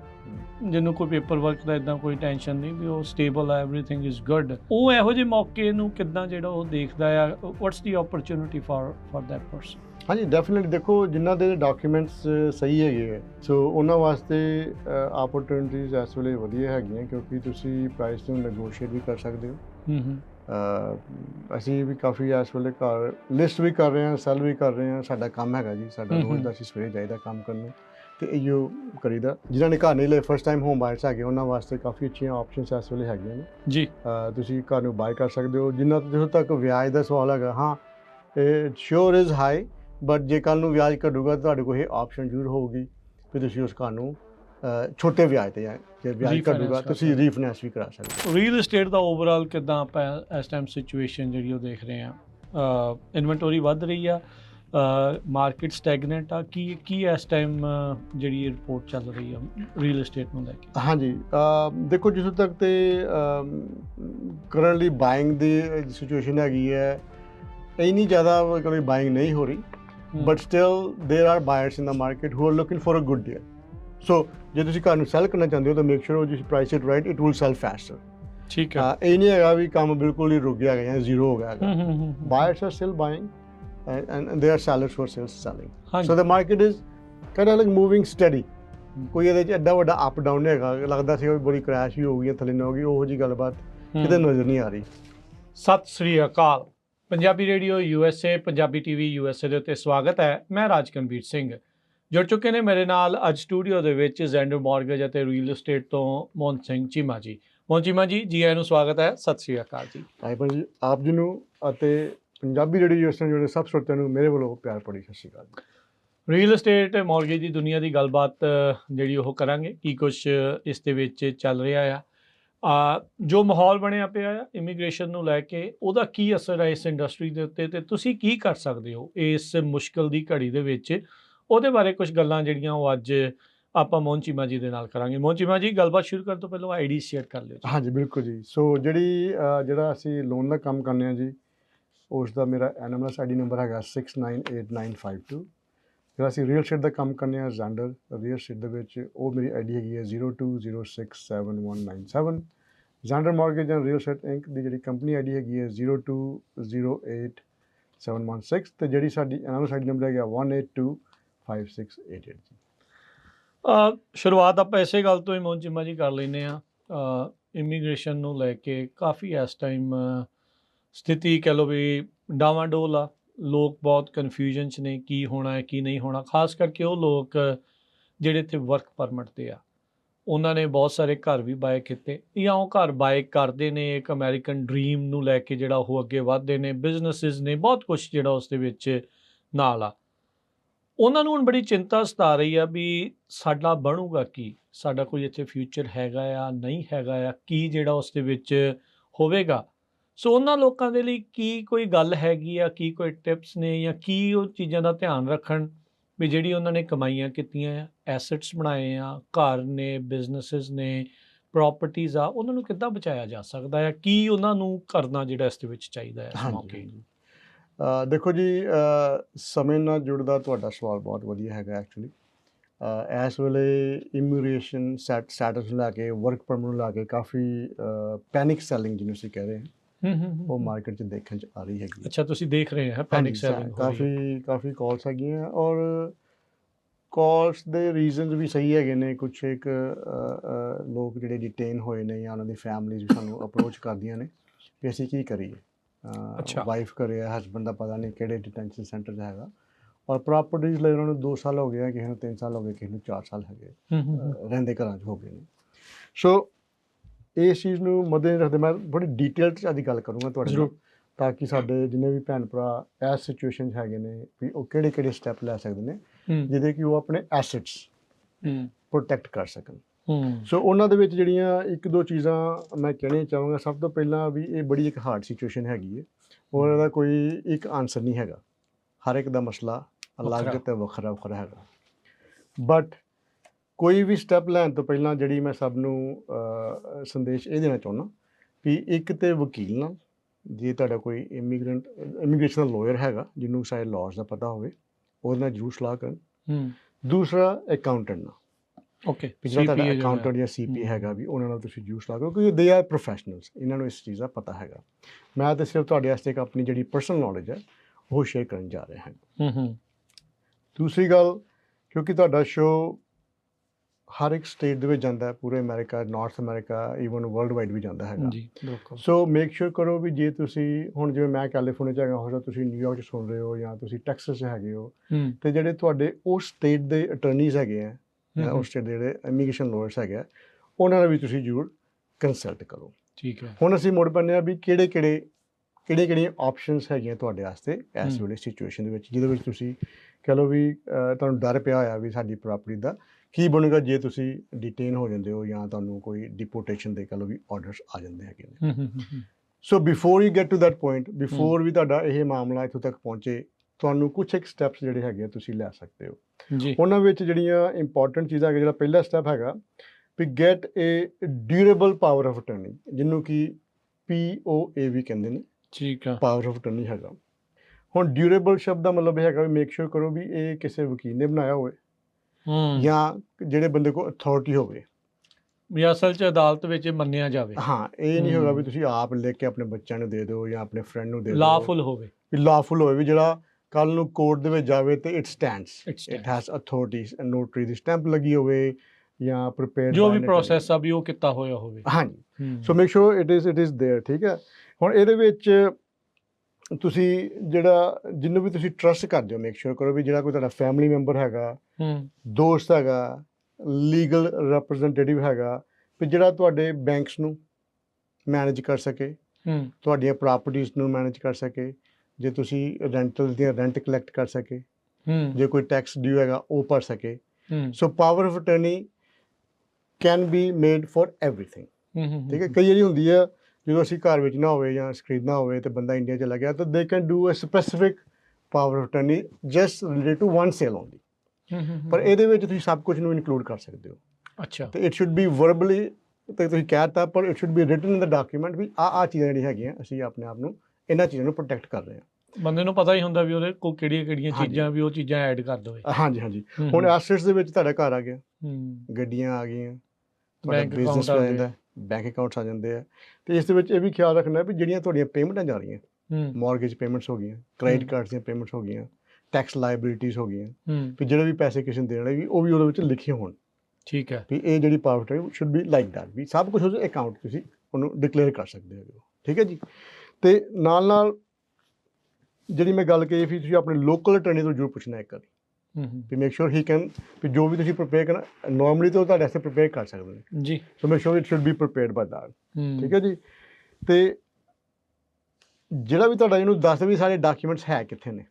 ਜਿਹਨੂੰ ਕੋਈ ਪੇਪਰ ਵਰਕ ਦਾ ਇਦਾਂ ਕੋਈ ਟੈਨਸ਼ਨ ਨਹੀਂ ਵੀ ਉਹ ਸਟੇਬਲ ਆ एवरीथिंग ਇਜ਼ ਗੁੱਡ ਉਹ ਇਹੋ ਜਿਹੇ ਮੌਕੇ ਨੂੰ ਕਿੱਦਾਂ ਜਿਹੜਾ ਉਹ ਦੇਖਦਾ ਆ what's the opportunity for for that person ਹਾਂਜੀ ਡੈਫੀਨਿਟਲੀ ਦੇਖੋ ਜਿਨ੍ਹਾਂ ਦੇ ਡਾਕੂਮੈਂਟਸ ਸਹੀ ਹੈਗੇ ਸੋ ਉਹਨਾਂ ਵਾਸਤੇ ਓਪਰਚ्युनिटीज ਇਸ ਵੇਲੇ ਵਧੀਆ ਹੈਗੀਆਂ ਕਿਉਂਕਿ ਤੁਸੀਂ ਪ੍ਰਾਈਸ ਨੂੰ ਨੈਗੋਸ਼ੀਏਟ ਵੀ ਕਰ ਸਕਦੇ ਹੋ। ਹੂੰ ਹੂੰ। ਅਸੀਂ ਵੀ ਕਾਫੀ ਇਸ ਵੇਲੇ ਘਰ ਲਿਸਟ ਵੀ ਕਰ ਰਹੇ ਹਾਂ ਸੈਲ ਵੀ ਕਰ ਰਹੇ ਹਾਂ। ਸਾਡਾ ਕੰਮ ਹੈਗਾ ਜੀ ਸਾਡਾ ਰੋਜ਼। ਦਾ ਅਸੀਂ ਸਵੇਰੇ ਜਾਈਦਾ ਕੰਮ ਕਰਨ। ਨੂੰ ਤੇ ਇਹੋ ਕਰੀਦਾ। ਜਿਨ੍ਹਾਂ ਨੇ ਘਰ ਨਹੀਂ ਲਏ ਫਸਟ ਟਾਈਮ ਹੋਮ ਬਾਇਰਸ ਹੈਗੇ ਉਹਨਾਂ ਵਾਸਤੇ ਕਾਫੀ ਅੱਛੀਆਂ ਆਪਸ਼ਨਸ ਇਸ ਵੇਲੇ ਹੈਗੀਆਂ ਨੇ। ਜੀ। ਤੁਸੀਂ ਘਰ ਨੂੰ ਬਾਈ ਕਰ ਸਕਦੇ ਹੋ। ਜਿੰਨਾ ਜਦੋਂ ਤੱਕ ਵਿਆਜ ਦਾ ਸਵਾਲ ਹੈਗਾ ਹਾਂ ਇਹ ਸ਼ੋਰ ਇਜ਼ ਹਾਈ ਬਟ ਜੇ ਕੱਲ ਨੂੰ ਵਿਆਜ ਘਟੂਗਾ ਤੁਹਾਡੇ ਕੋਲ ਇਹ ਆਪਸ਼ਨ ਜ਼ਰੂਰ ਹੋਊਗੀ ਕਿ ਤੁਸੀਂ ਉਸ ਘਰ ਨੂੰ ਛੋਟੇ ਵਿਆਜ ਤੇ ਹੈ ਜੇ ਵਿਆਜ ਘਟੂਗਾ ਤੁਸੀਂ ਰੀਫਾਈਨਾਂਸ ਵੀ ਕਰਾ ਸਕਦੇ ਹੋ। ਰੀਅਲ ਏਸਟੇਟ ਦਾ ਓਵਰਆਲ ਕਿਦਾਂ ਆਪਾਂ ਇਸ ਟਾਈਮ ਸਿਚੁਏਸ਼ਨ ਜਿਹੜੀ ਉਹ ਦੇਖ ਰਹੇ ਆ ਇਨਵੈਂਟਰੀ ਵੱਧ ਰਹੀ ਆ ਮਾਰਕੀਟ ਸਟੈਗਨੈਂਟ ਆ ਕੀ ਕੀ ਇਸ ਟਾਈਮ ਜਿਹੜੀ ਰਿਪੋਰਟ ਚੱਲ ਰਹੀ ਆ ਰੀਅਲ ਏਸਟੇਟ ਨੂੰ ਲੈ ਕੇ? ਹਾਂਜੀ ਦੇਖੋ ਜਿਸ ਤੱਕ ਤੇ ਕਰੰਟਲੀ ਬਾਇੰਗ ਦੀ ਸਿਚੁਏਸ਼ਨ ਹੈਗੀ ਹੈ ਇੰਨੀ ਜ਼ਿਆਦਾ ਕੋਈ ਬਾਇੰਗ ਨਹੀਂ ਹੋ ਰਹੀ but still there are buyers in the market who are looking for a good deal so ਜੇ ਤੁਸੀਂ ਘਰ ਨੂੰ ਸੈਲ ਕਰਨਾ ਚਾਹੁੰਦੇ ਹੋ ਤਾਂ ਮੇਕ ਸ਼ੋਰ ਜਿਸ price it right it will sell faster ਠੀਕ ਹੈ। ਇਹ ਨਹੀਂ ਹੈਗਾ ਵੀ ਕੰਮ ਬਿਲਕੁਲ ਹੀ ਰੁਕ ਗਿਆ ਜਾਂ ਜ਼ੀਰੋ ਹੋ ਗਿਆ ਹੂੰ ਹੂੰ ਹੂੰ and, and there are sellers who are still selling. ਹਾਂਜੀ। So the market is kind of like moving steady. ਹਮ। ਕੋਈ ਇਹਦੇ ਚ ਐਡਾ ਵੱਡਾ ਅਪ ਡਾਊਨ ਨਹੀਂ ਹੈਗਾ। ਲੱਗਦਾ ਸੀ ਵੀ ਬੜੀ ਕ੍ਰੈਸ਼ ਹੀ ਹੋ ਗਈ ਹੈ, ਥੱਲੇ ਨਾ ਹੋ ਗਈ ਉਹੋ ਜੀ ਗੱਲਬਾਤ ਕਿਤੇ ਨਜ਼ਰ ਨਹੀਂ ਆ ਰਹੀ। ਸਤਿ ਸ੍ਰੀ ਅਕਾਲ। Punjabi radio USA Punjabi TV USA ਦੇ ਉੱਤੇ ਸਵਾਗਤ ਹੈ। ਮੈਂ ਰਾਜਕਨਵੀਰ ਸਿੰਘ। ਜੁੜ ਚੁੱਕੇ ਨੇ ਮੇਰੇ ਨਾਲ ਅੱਜ ਸਟੂਡੀਓ ਦੇ ਵਿੱਚ ਜ਼ੈਂਡਰ ਮਾਰਗੇਜ ਅਤੇ ਰੀਅਲ ਏਸਟੇਟ ਤੋਂ ਮੋਹਨ ਸਿੰਘ ਚੀਮਾ ਜੀ। ਮੋਹਨ ਚੀਮਾ ਜੀ ਜੀ ਆਇਆਂ ਨੂੰ ਸਵਾਗਤ ਹੈ। ਸਤਿ ਸ਼੍ਰੀ ਅਕਾਲ ਜੀ। ਭਾਈ ਜੀ ਆਪ ਜੀ ਨੂੰ ਅਤੇ ਪੰਜਾਬੀ ਰੇਡੀਓ ਯੂਐਸਏ ਜਿਹੜੇ ਸਭ ਸਰੋਤਿਆਂ ਨੂੰ ਮੇਰੇ ਵੱਲੋਂ ਪਿਆਰ ਭਰੀ ਸਤਿ ਸ਼੍ਰੀ ਅਕਾਲ। ਰੀਅਲ ਏਸਟੇਟ ਮਾਰਗੇਜ ਦੀ ਦੁਨੀਆ ਦੀ ਗੱਲਬਾਤ ਜਿਹੜੀ ਉਹ ਕਰਾਂਗੇ ਕੀ ਕੁਝ ਇਸ ਦੇ ਵਿੱਚ ਚੱਲ ਰਿਹਾ ਆ। ਆ ਜੋ ਮਾਹੌਲ ਬਣਿਆ ਪਿਆ ਆ ਇਮੀਗ੍ਰੇਸ਼ਨ ਨੂੰ ਲੈ ਕੇ ਉਹਦਾ ਕੀ ਅਸਰ ਹੈ ਇਸ ਇੰਡਸਟਰੀ ਦੇ ਉੱਤੇ ਤੇ ਤੁਸੀਂ ਕੀ ਕਰ ਸਕਦੇ ਹੋ ਇਸ ਮੁਸ਼ਕਲ ਦੀ ਘੜੀ ਦੇ ਵਿੱਚ? ਉਹਦੇ ਬਾਰੇ ਕੁਝ ਗੱਲਾਂ ਜਿਹੜੀਆਂ ਉਹ ਅੱਜ ਆਪਾਂ ਮੋਹਨ ਚੀਮਾ ਜੀ ਦੇ ਨਾਲ ਕਰਾਂਗੇ। ਮੋਹਨ ਚੀਮਾ ਜੀ, ਗੱਲਬਾਤ ਸ਼ੁਰੂ ਕਰਨ ਤੋਂ ਪਹਿਲਾਂ ਆਈਡੀ ਸ਼ੇਅਰ ਕਰ ਲਿਓ ਹਾਂਜੀ, ਬਿਲਕੁਲ ਜੀ। ਸੋ ਜਿਹੜੀ ਜਿਹੜਾ ਅਸੀਂ ਲੋਨ ਦਾ ਕੰਮ ਕਰਨੇ ਆ ਜੀ, ਉਸ ਦਾ ਮੇਰਾ ਐਨਐਮਐਸ ਆਈਡੀ ਨੰਬਰ ਹੈਗਾ 698952 ਜਿਹੜਾ ਅਸੀਂ ਰੀਅਲ ਸਟੇਟ ਦਾ ਕੰਮ ਕਰਨੇ ਆ ਜ਼ੈਂਡਰ ਰੀਅਲ ਸਟੇਟ ਦੇ ਵਿੱਚ, ਉਹ ਮੇਰੀ ਆਈਡੀ ਹੈਗੀ ਹੈ 02067197 Zander mortgage and real estate inc ਦੀ ਜਿਹੜੀ ਕੰਪਨੀ ਆਈਡੀ ਹੈਗੀ ਹੈ 0208716 ਤੇ ਜਿਹੜੀ ਸਾਡੀ ਐਨਐਮਐਸ ਆਈਡੀ ਨੰਬਰ ਹੈਗਾ 1825688 ਜੀ ਅ, ਸ਼ੁਰੂਆਤ ਆਪਾਂ ਇਸੇ ਗੱਲ ਤੋਂ ਹੀ ਮੋਹਨ ਚੀਮਾ ਜੀ ਕਰ ਲੈਨੇ ਆ ਇਮੀਗ੍ਰੇਸ਼ਨ ਨੂੰ ਲੈ ਕੇ ਕਾਫੀ ਇਸ ਟਾਈਮ ਸਥਿਤੀ ਕਹ ਲੋ ਵੀ ਡਾਵਾਂਡੋਲ ਆ। ਲੋਕ ਬਹੁਤ ਕਨਫਿਊਜ਼ਨ ਚ ਨੇ ਕੀ ਹੋਣਾ ਹੈ ਕੀ ਨਹੀਂ ਹੋਣਾ। ਖਾਸ ਕਰਕੇ ਉਹ ਲੋਕ ਜਿਹੜੇ ਇੱਥੇ ਵਰਕ ਪਰਮਿਟ ਤੇ ਆ। ਉਹਨਾਂ ਨੇ ਬਹੁਤ ਸਾਰੇ ਘਰ ਵੀ ਬਾਏ ਕੀਤੇ ਜਾਂ ਉਹ ਘਰ ਬਾਏ ਕਰਦੇ ਨੇ ਇੱਕ ਅਮਰੀਕਨ ਡ੍ਰੀਮ ਨੂੰ ਲੈ ਕੇ ਜਿਹੜਾ ਉਹ ਅੱਗੇ ਵਧਦੇ ਨੇ ਬਿਜ਼ਨੈਸਿਸ ਨੇ ਬਹੁਤ ਕੁਝ ਜਿਹੜਾ ਉਸ ਦੇ ਵਿੱਚ ਨਾਲ ਆ। ਉਹਨਾਂ ਨੂੰ ਹੁਣ ਬੜੀ ਚਿੰਤਾ ਸਤਾ ਰਹੀ ਆ ਵੀ ਸਾਡਾ ਬਣੂਗਾ ਕੀ? ਸਾਡਾ ਕੋਈ ਇੱਥੇ ਫਿਊਚਰ ਹੈਗਾ ਆ ਨਹੀਂ ਹੈਗਾ ਆ ਕੀ ਜਿਹੜਾ ਉਸ ਦੇ ਵਿੱਚ ਹੋਵੇਗਾ? ਸੋ ਉਹਨਾਂ ਲੋਕਾਂ ਦੇ ਲਈ ਕੀ ਕੋਈ ਗੱਲ ਹੈਗੀ ਆ ਕੀ ਕੋਈ ਟਿਪਸ ਨੇ ਜਾਂ ਕੀ ਉਹ ਚੀਜ਼ਾਂ ਦਾ ਧਿਆਨ ਰੱਖਣ ਵੀ ਜਿਹੜੀ ਉਹਨਾਂ ਨੇ ਕਮਾਈਆਂ ਕੀਤੀਆਂ ਆ? ਐਸੈਟਸ ਬਣਾਏ ਆ ਘਰ ਨੇ ਬਿਜ਼ਨੈਸਸ ਨੇ ਪ੍ਰਾਪਰਟੀਆਂ ਆ ਉਹਨਾਂ ਨੂੰ ਕਿੱਦਾਂ ਬਚਾਇਆ ਜਾ ਸਕਦਾ ਆ? ਕੀ ਉਹਨਾਂ ਨੂੰ ਕਰਨਾ ਜਿਹੜਾ ਇਸ ਦੇ ਵਿੱਚ ਚਾਹੀਦਾ ਹੈ ਇਸ ਹਾਂਜੀ ਮੌਕੇ? ਦੇਖੋ ਜੀ ਸਮੇਂ ਨਾਲ ਜੁੜਦਾ ਤੁਹਾਡਾ ਸਵਾਲ ਬਹੁਤ ਵਧੀਆ ਹੈਗਾ ਐਕਚੁਅਲੀ ਇਸ ਵੇਲੇ ਇਮੀਗ੍ਰੇਸ਼ਨ ਸੈਟ ਸਟੇਟਸ ਨੂੰ ਲੈ ਕੇ ਵਰਕ ਪਰਮਿਟ ਨੂੰ ਲੈ ਕੇ ਕਾਫੀ ਪੈਨਿਕ ਸੈਲਿੰਗ ਜਿਹਨੂੰ ਅਸੀਂ ਕਹਿ ਰਹੇ ਹਾਂ ਉਹ ਮਾਰਕੀਟ 'ਚ ਦੇਖਣ 'ਚ ਆ ਰਹੀ ਹੈਗੀ ਅੱਛਾ ਤੁਸੀਂ ਦੇਖ ਰਹੇ ਹੋ ਪੈਨਿਕ ਸੈਲਿੰਗ ਕਾਫੀ ਕਾਫੀ ਕਾਲਸ ਹੈਗੀਆਂ ਔਰ ਕਾਲਸ ਦੇ ਰੀਜ਼ਨਸ ਵੀ ਸਹੀ ਹੈਗੇ ਨੇ। ਕੁਝ ਇੱਕ ਲੋਕ ਜਿਹੜੇ ਡਿਟੇਨ ਹੋਏ ਨੇ ਜਾਂ ਉਹਨਾਂ ਦੀ ਫੈਮਲੀਜ਼ ਵੀ ਸਾਨੂੰ ਅਪਰੋਚ ਕਰਦੀਆਂ ਨੇ ਵੀ ਅਸੀਂ ਕੀ ਕਰੀਏ? ਅੱਛਾ। ਵਾਈਫ ਕਰੇ ਹਸਬੰਡ ਦਾ ਪਤਾ ਨਹੀਂ ਕਿਹੜੇ ਡਿਟੈਂਸ਼ਨ ਸੈਂਟਰ 'ਚ ਹੈਗਾ। ਔਰ ਪ੍ਰਾਪਰਟੀਜ਼ ਲਈ ਉਹਨਾਂ ਨੂੰ 2 ਸਾਲ ਹੋ ਗਏ ਆ ਕਿਸੇ ਨੂੰ 3 ਸਾਲ ਹੋ ਗਏ ਕਿਸੇ ਨੂੰ 4 ਸਾਲ ਹੈਗੇ। ਹੂੰ ਹੂੰ ਹੂੰ। ਰਹਿੰਦੇ ਘਰਾਂ 'ਚ ਹੋ ਗਏ ਨੇ। ਸੋ ਇਸ ਚੀਜ਼ ਨੂੰ ਮੱਦੇ ਰੱਖਦੇ ਮੈਂ ਬੜੀ ਡਿਟੇਲ 'ਚ ਅੱਜ ਗੱਲ ਕਰੂੰਗਾ ਤੁਹਾਡੇ ਨਾਲ। ਤਾਂ ਕਿ ਸਾਡੇ ਜਿੰਨੇ ਵੀ ਭੈਣ ਭਰਾ ਇਸ ਸਿਚੁਏਸ਼ਨ 'ਚ ਹੈਗੇ ਨੇ ਵੀ ਉਹ ਕਿਹੜੇ ਕਿਹੜੇ ਸਟੈਪ ਲੈ ਸਕਦੇ ਨੇ ਹੂੰ। ਜਿਹਦੇ ਕਿ ਉਹ ਆਪਣੇ ਐਸੈਟਸ ਹੂੰ। ਪ੍ਰੋਟੈਕਟ ਕਰ ਸਕਣ। ਹੂੰ ਸੋ ਉਹਨਾਂ ਦੇ ਵਿੱਚ ਜਿਹੜੀਆਂ ਇੱਕ ਦੋ ਚੀਜ਼ਾਂ ਮੈਂ ਕਹਿਣੀ ਚਾਹਾਂਗਾ ਸਭ ਤੋਂ ਪਹਿਲਾਂ ਵੀ ਇਹ ਬੜੀ ਇੱਕ ਹਾਰਡ ਸਿਚੁਏਸ਼ਨ ਹੈਗੀ ਹੈ ਔਰ ਇਹਦਾ ਕੋਈ ਇੱਕ ਆਨਸਰ ਨਹੀਂ ਹੈਗਾ। ਹਰ ਇੱਕ ਦਾ ਮਸਲਾ ਅਲੱਗ ਵੱਖਰਾ। ਤੇ ਵੱਖਰਾ ਵੱਖਰਾ ਹੈਗਾ। ਬਟ ਕੋਈ ਵੀ ਸਟੈਪ ਲੈਣ ਤੋਂ ਪਹਿਲਾਂ ਜਿਹੜੀ ਮੈਂ ਸਭ ਨੂੰ ਸੰਦੇਸ਼ ਇਹ ਦੇਣਾ ਚਾਹੁੰਦਾ ਵੀ ਇੱਕ ਤੇ ਵਕੀਲ ਨਾਲ ਜੇ ਤੁਹਾਡਾ ਕੋਈ ਇਮੀਗ੍ਰੈਂਟ ਇਮੀਗ੍ਰੇਸ਼ਨ ਲਾਇਰ ਹੈਗਾ ਜਿਹਨੂੰ ਸ਼ਾਇਦ ਲਾਜ਼ ਦਾ ਪਤਾ ਹੋਵੇ ਉਹਦੇ ਨਾਲ ਜ਼ਰੂਰ ਸਲਾਹ ਕਰਨ। ਹੂੰ। ਦੂਸਰਾ ਅਕਾਊਂਟੈਂਟ ਨਾਲ। ਓਕੇ ਜਿਹੜਾ ਤੁਹਾਡਾ ਅਕਾਊਂਟੈਂਟ ਜਾਂ ਸੀਪੀ। ਹੈਗਾ ਵੀ ਉਹਨਾਂ ਨਾਲ ਤੁਸੀਂ ਯੂਜ਼ ਲਾ ਕਰੋ ਕਿਉਂਕਿ ਦੇ ਆਰ ਪ੍ਰੋਫੈਸ਼ਨਲਸ ਇਹਨਾਂ ਨੂੰ ਇਸ ਚੀਜ਼ ਦਾ ਪਤਾ ਹੈਗਾ। ਮੈਂ ਤਾਂ ਸਿਰਫ ਤੁਹਾਡੇ ਵਾਸਤੇ ਇੱਕ ਆਪਣੀ ਜਿਹੜੀ ਪਰਸਨਲ ਨੌਲੇਜ ਹੈ ਉਹ ਸ਼ੇਅਰ ਕਰਨ ਜਾ ਰਿਹਾ ਹਾਂ। ਹੂੰ ਹੂੰ। ਦੂਸਰੀ ਗੱਲ ਕਿਉਂਕਿ ਤੁਹਾਡਾ ਸ਼ੋਅ ਹਰ ਇੱਕ ਸਟੇਟ ਦੇ ਵਿੱਚ ਜਾਂਦਾ ਹੈ ਪੂਰੇ America North America even worldwide ਵੀ ਜਾਂਦਾ ਹੈਗਾ। ਜੀ ਬਿਲਕੁਲ। ਸੋ ਮੇਕ ਸ਼ੋਰ ਕਰੋ ਵੀ ਜੇ ਤੁਸੀਂ ਹੁਣ ਜਿਵੇਂ ਮੈਂ ਕੈਲੀਫੋਰਨੀਆ ਚ ਹੈਗਾ ਹੋ ਤੁਸੀਂ ਨਿਊਯਾਰਕ ਚ ਸੁਣ ਰਹੇ ਹੋ ਜਾਂ ਤੁਸੀਂ ਟੈਕਸਸ ਚ ਹੈਗੇ ਹੋ ਤੇ ਜਿਹੜੇ ਤੁਹਾਡੇ ਉਸ ਸਟੇਟ ਦੇ ਅਟਰਨੀਜ਼ ਹੈਗੇ ਆ ਉਸ ਸਟੇਟ ਦੇ ਜਿਹੜੇ ਇਮੀਗ੍ਰੇਸ਼ਨ ਲਾਇਰਸ ਹੈਗੇ ਉਹਨਾਂ ਨਾਲ ਵੀ ਤੁਸੀਂ ਜ਼ਰੂਰ ਕੰਸਲਟ ਕਰੋ। ਠੀਕ ਹੈ। ਹੁਣ ਅਸੀਂ ਮੁੜ ਪੈਂਦੇ ਆ ਵੀ ਕਿਹੜੇ ਕਿਹੜੇ ਕਿਹੜੀਆਂ ਕਿਹੜੀਆਂ ਆਪਸ਼ਨਸ ਹੈਗੀਆਂ ਤੁਹਾਡੇ ਵਾਸਤੇ ਇਸ। ਵੇਲੇ ਸਿਚੁਏਸ਼ਨ ਦੇ ਵਿੱਚ ਜਿਹਦੇ ਵਿੱਚ ਤੁਸੀਂ ਕਹ ਲਓ ਵੀ ਤੁਹਾਨੂੰ ਡਰ ਪਿਆ ਹੋਇਆ ਵੀ ਸਾਡੀ ਪ੍ਰਾਪਰਟੀ ਦਾ ਕੀ ਬਣੇਗਾ ਜੇ ਤੁਸੀਂ ਡਿਟੇਨ ਹੋ ਜਾਂਦੇ ਹੋ ਜਾਂ ਤੁਹਾਨੂੰ ਕੋਈ ਡਿਪੋਰਟੇਸ਼ਨ ਦੇ ਕਹ ਲਓ ਵੀ ਆਰਡਰਸ ਆ ਜਾਂਦੇ ਹੈਗੇ ਨੇ। So before you get to that point before we ਤੁਹਾਡਾ ਇਹ ਮਾਮਲਾ ਇੱਥੋਂ ਤੱਕ ਪਹੁੰਚੇ ਤੁਹਾਨੂੰ ਕੁਝ ਇੱਕ ਸਟੈਪਸ ਜਿਹੜੇ ਹੈਗੇ ਆ ਤੁਸੀਂ ਲੈ ਸਕਦੇ ਹੋ। ਜੀ। ਉਹਨਾਂ ਵਿੱਚ ਜਿਹੜੀਆਂ ਇੰਪੋਰਟੈਂਟ ਚੀਜ਼ਾਂ ਹੈਗਾ ਜਿਹੜਾ ਪਹਿਲਾ ਸਟੈਪ ਹੈਗਾ we get a durable power of attorney ਜਿਹਨੂੰ ਕਿ ਪੀਓਏ ਵੀ ਕਹਿੰਦੇ ਨੇ। ਠੀਕ ਆ। ਪਾਵਰ ਆਫ ਅਟਰਨੀ ਹੈਗਾ। ਹੁਣ ਡਿਊਰੇਬਲ ਸ਼ਬਦ ਦਾ ਮਤਲਬ ਇਹ ਹੈਗਾ ਵੀ ਮੇਕ ਸ਼ੋਰ ਕਰੋ ਵੀ ਇਹ ਕਿਸੇ ਵਕੀਲ ਨੇ ਬਣਾਇਆ ਹੋਵੇ ਹੂੰ। ਜਾਂ ਜਿਹੜੇ ਬੰਦੇ ਕੋਲ ਅਥਾਰਟੀ ਹੋਵੇ। ਵੀ ਅਸਲ 'ਚ ਅਦਾਲਤ ਵਿੱਚ ਮੰਨਿਆ ਜਾਵੇ। ਹਾਂ ਇਹ ਨਹੀਂ। ਹੋਗਾ ਵੀ ਤੁਸੀਂ ਆਪ ਲਿਖ ਕੇ ਆਪਣੇ ਬੱਚਿਆਂ ਨੂੰ ਦੇ ਦਿਓ ਜਾਂ ਆਪਣੇ ਫਰੈਂਡ ਨੂੰ ਦੇ ਦਿਓ। ਲਾਫੁਲ ਹੋਵੇ। ਵੀ ਲਾਫੁਲ ਹੋਵੇ ਵੀ ਜਿਹੜਾ ਕੱਲ ਨੂੰ ਕੋਰਟ ਦੇ ਵਿੱਚ ਜਾਵੇ ਤੇ it stands It it stands. Has authority notary the stamp ਲੱਗੀ ਹੋਵੇ ਜਾਂ ਪ੍ਰੀਪੇਅਰਡ ਜੋ ਵੀ ਪ੍ਰੋਸੈਸ ਆ ਵੀ ਉਹ ਕੀਤਾ ਹੋਇਆ ਹੋਵੇ ਹਾਂਜੀ ਹੂੰ so make sure it is it is there ਠੀਕ ਹੈ ਹੁਣ ਇਹਦੇ ਵਿੱਚ ਤੁਸੀਂ ਜਿਹੜਾ ਜਿਹਨੂੰ ਵੀ ਤੁਸੀਂ ਟਰਸਟ ਕਰਦੇ ਹੋ ਮੇਕ ਸ਼ੋਰ ਕਰੋ ਵੀ ਜਿਹੜਾ ਕੋਈ ਤੁਹਾਡਾ ਫੈਮਿਲੀ ਮੈਂਬਰ ਹੈਗਾ ਹੂੰ ਦੋਸਤ ਹੈਗਾ ਲੀਗਲ ਰਿਪਰੈਜ਼ੈਂਟੇਟਿਵ ਹੈਗਾ ਵੀ ਜਿਹੜਾ ਤੁਹਾਡੇ ਬੈਂਕਸ ਨੂੰ ਮੈਨੇਜ ਕਰ ਸਕੇ ਹੂੰ ਤੁਹਾਡੀਆਂ ਪ੍ਰਾਪਰਟੀਆਂ ਨੂੰ ਮੈਨੇਜ ਕਰ ਸਕੇ ਜੇ ਤੁਸੀਂ ਰੈਂਟਲ ਦੇ ਰੈਂਟ ਕਲੈਕਟ ਕਰ ਸਕੇ ਜੇ ਕੋਈ ਟੈਕਸ ਡਿਊ ਹੈਗਾ ਉਹ ਭਰ ਸਕੇ। So power of attorney can be made for everything ਠੀਕ ਹੈ? ਕਈ ਜਿਹੜੀ ਹੁੰਦੀ ਹੈ ਜਦੋਂ ਅਸੀਂ ਘਰ ਵਿੱਚ ਨਾ ਹੋਵੇ ਜਾਂ ਖਰੀਦਣਾ ਹੋਵੇ ਤੇ ਬੰਦਾ ਇੰਡੀਆ ਚਲਾ ਗਿਆ ਤਾਂ they can do a specific power of attorney just related to one sale only ਪਰ ਇਹਦੇ ਵਿੱਚ ਤੁਸੀਂ ਸਭ ਕੁਝ ਨੂੰ ਇਨਕਲੂਡ ਕਰ ਸਕਦੇ ਹੋ। ਅੱਛਾ। ਤੇ ਇਟ ਸ਼ੁੱਡ ਬੀ ਵਰਬਲੀ ਤੇ ਤੁਸੀਂ ਕਹਿਤਾ ਪਰ it should be written in the document ਵੀ ਆ ਆ ਚੀਜ਼ਾਂ ਜਿਹੜੀਆਂ ਹੈਗੀਆਂ ਅਸੀਂ ਆਪਣੇ ਆਪ ਨੂੰ ਇਹਨਾਂ ਚੀਜ਼ਾਂ ਨੂੰ ਪ੍ਰੋਟੈਕਟ ਕਰ ਰਹੇ ਬੰਦੇ ਨੂੰ ਪਤਾ ਹੀ ਹੁੰਦਾ ਵੀ ਉਹਦੇ ਕੋਲ ਕਿਹੜੀਆਂ ਕਿਹੜੀਆਂ। ਚੀਜ਼ਾਂ ਵੀ ਉਹ ਚੀਜ਼ਾਂ ਐਡ ਕਰ ਦੋਵੇ। ਹਾਂ ਹਾਂਜੀ। ਹਾਂਜੀ ਹੁਣ ਐਸੈਟਸ ਦੇ ਵਿੱਚ ਤੁਹਾਡਾ ਘਰ ਆ ਗਿਆ। ਹੂੰ। ਗੱਡੀਆਂ ਆ ਗਈਆਂ। ਤੁਹਾਡਾ ਬੈਂਕ ਬਿਜ਼ਨਸ ਅਕਾਊਂਟ ਆ ਜਾਂਦਾ ਬੈਂਕ ਅਕਾਊਂਟਸ ਆ ਜਾਂਦੇ ਆ। ਤੇ ਇਸ ਦੇ ਵਿੱਚ ਇਹ ਵੀ ਖਿਆਲ ਰੱਖਣਾ ਵੀ ਜਿਹੜੀਆਂ ਤੁਹਾਡੀਆਂ ਪੇਮੈਂਟਾਂ ਜਾ ਰਹੀਆਂ। ਹੂੰ। ਮਾਰਗੇਜ ਪੇਮੈਂਟਸ ਹੋ ਗਈਆਂ ਕ੍ਰੈਡਿਟ। ਕਾਰਡਸ ਦੀਆਂ ਪੇਮੈਂਟਸ ਹੋ ਗਈਆਂ ਟੈਕਸ ਲਾਇਬਿਲਿਟੀਜ਼ ਹੋ ਗਈਆਂ। ਹੂੰ। ਵੀ ਜਿਹੜੇ ਵੀ ਪੈਸੇ ਕਿਸੇ ਨੂੰ ਦੇਣੇ ਵੀ ਉਹ ਵੀ ਉਹਦੇ ਵਿੱਚ ਲਿਖੇ ਹੋਣ। ਠੀਕ ਹੈ। ਵੀ ਇਹ ਜਿਹੜੀ ਪਾਵਰ ਹੈ ਸ਼ੁੱਡ ਬੀ ਲਾਈਕ ਦੈਟ ਵੀ ਸਭ ਕੁਝ ਉਹਦੇ ਅਕਾਊਂਟ ਤੁਸੀਂ ਉਹਨੂੰ ਡਿਕਲੇਅਰ ਕਰ ਸਕਦੇ ਹੋ। ਠੀਕ ਹੈ ਜੀ? ਤੇ ਨਾਲ ਨਾਲ ਜਿਹੜੀ ਮੈਂ ਗੱਲ ਕਹੀ ਵੀ ਤੁਸੀਂ ਆਪਣੇ ਲੋਕਲ ਅਟਰਨੀ ਤੋਂ ਜ਼ਰੂਰ ਪੁੱਛਣਾ ਇੱਕ ਵਾਰੀ। ਹੂੰ ਹੂੰ। ਵੀ ਮੇਕ ਸ਼ੋਰ ਹੀ ਕੈਨ ਵੀ ਜੋ ਵੀ ਤੁਸੀਂ ਪ੍ਰਪੇਅਰ ਕਰਨਾ ਨਾਰਮਲੀ ਤਾਂ ਤੁਹਾਡੇ ਵਾਸਤੇ ਪ੍ਰਪੇਅਰ ਕਰ ਸਕਦੇ ਨੇ। ਜੀ। So make sure it should be prepared by that ਠੀਕ ਹੈ ਜੀ? ਤੇ ਜਿਹੜਾ ਵੀ ਤੁਹਾਡਾ ਇਹਨੂੰ ਦੱਸ ਵੀ ਸਾਰੇ ਡਾਕੂਮੈਂਟਸ ਹੈ ਕਿੱਥੇ ਨੇ?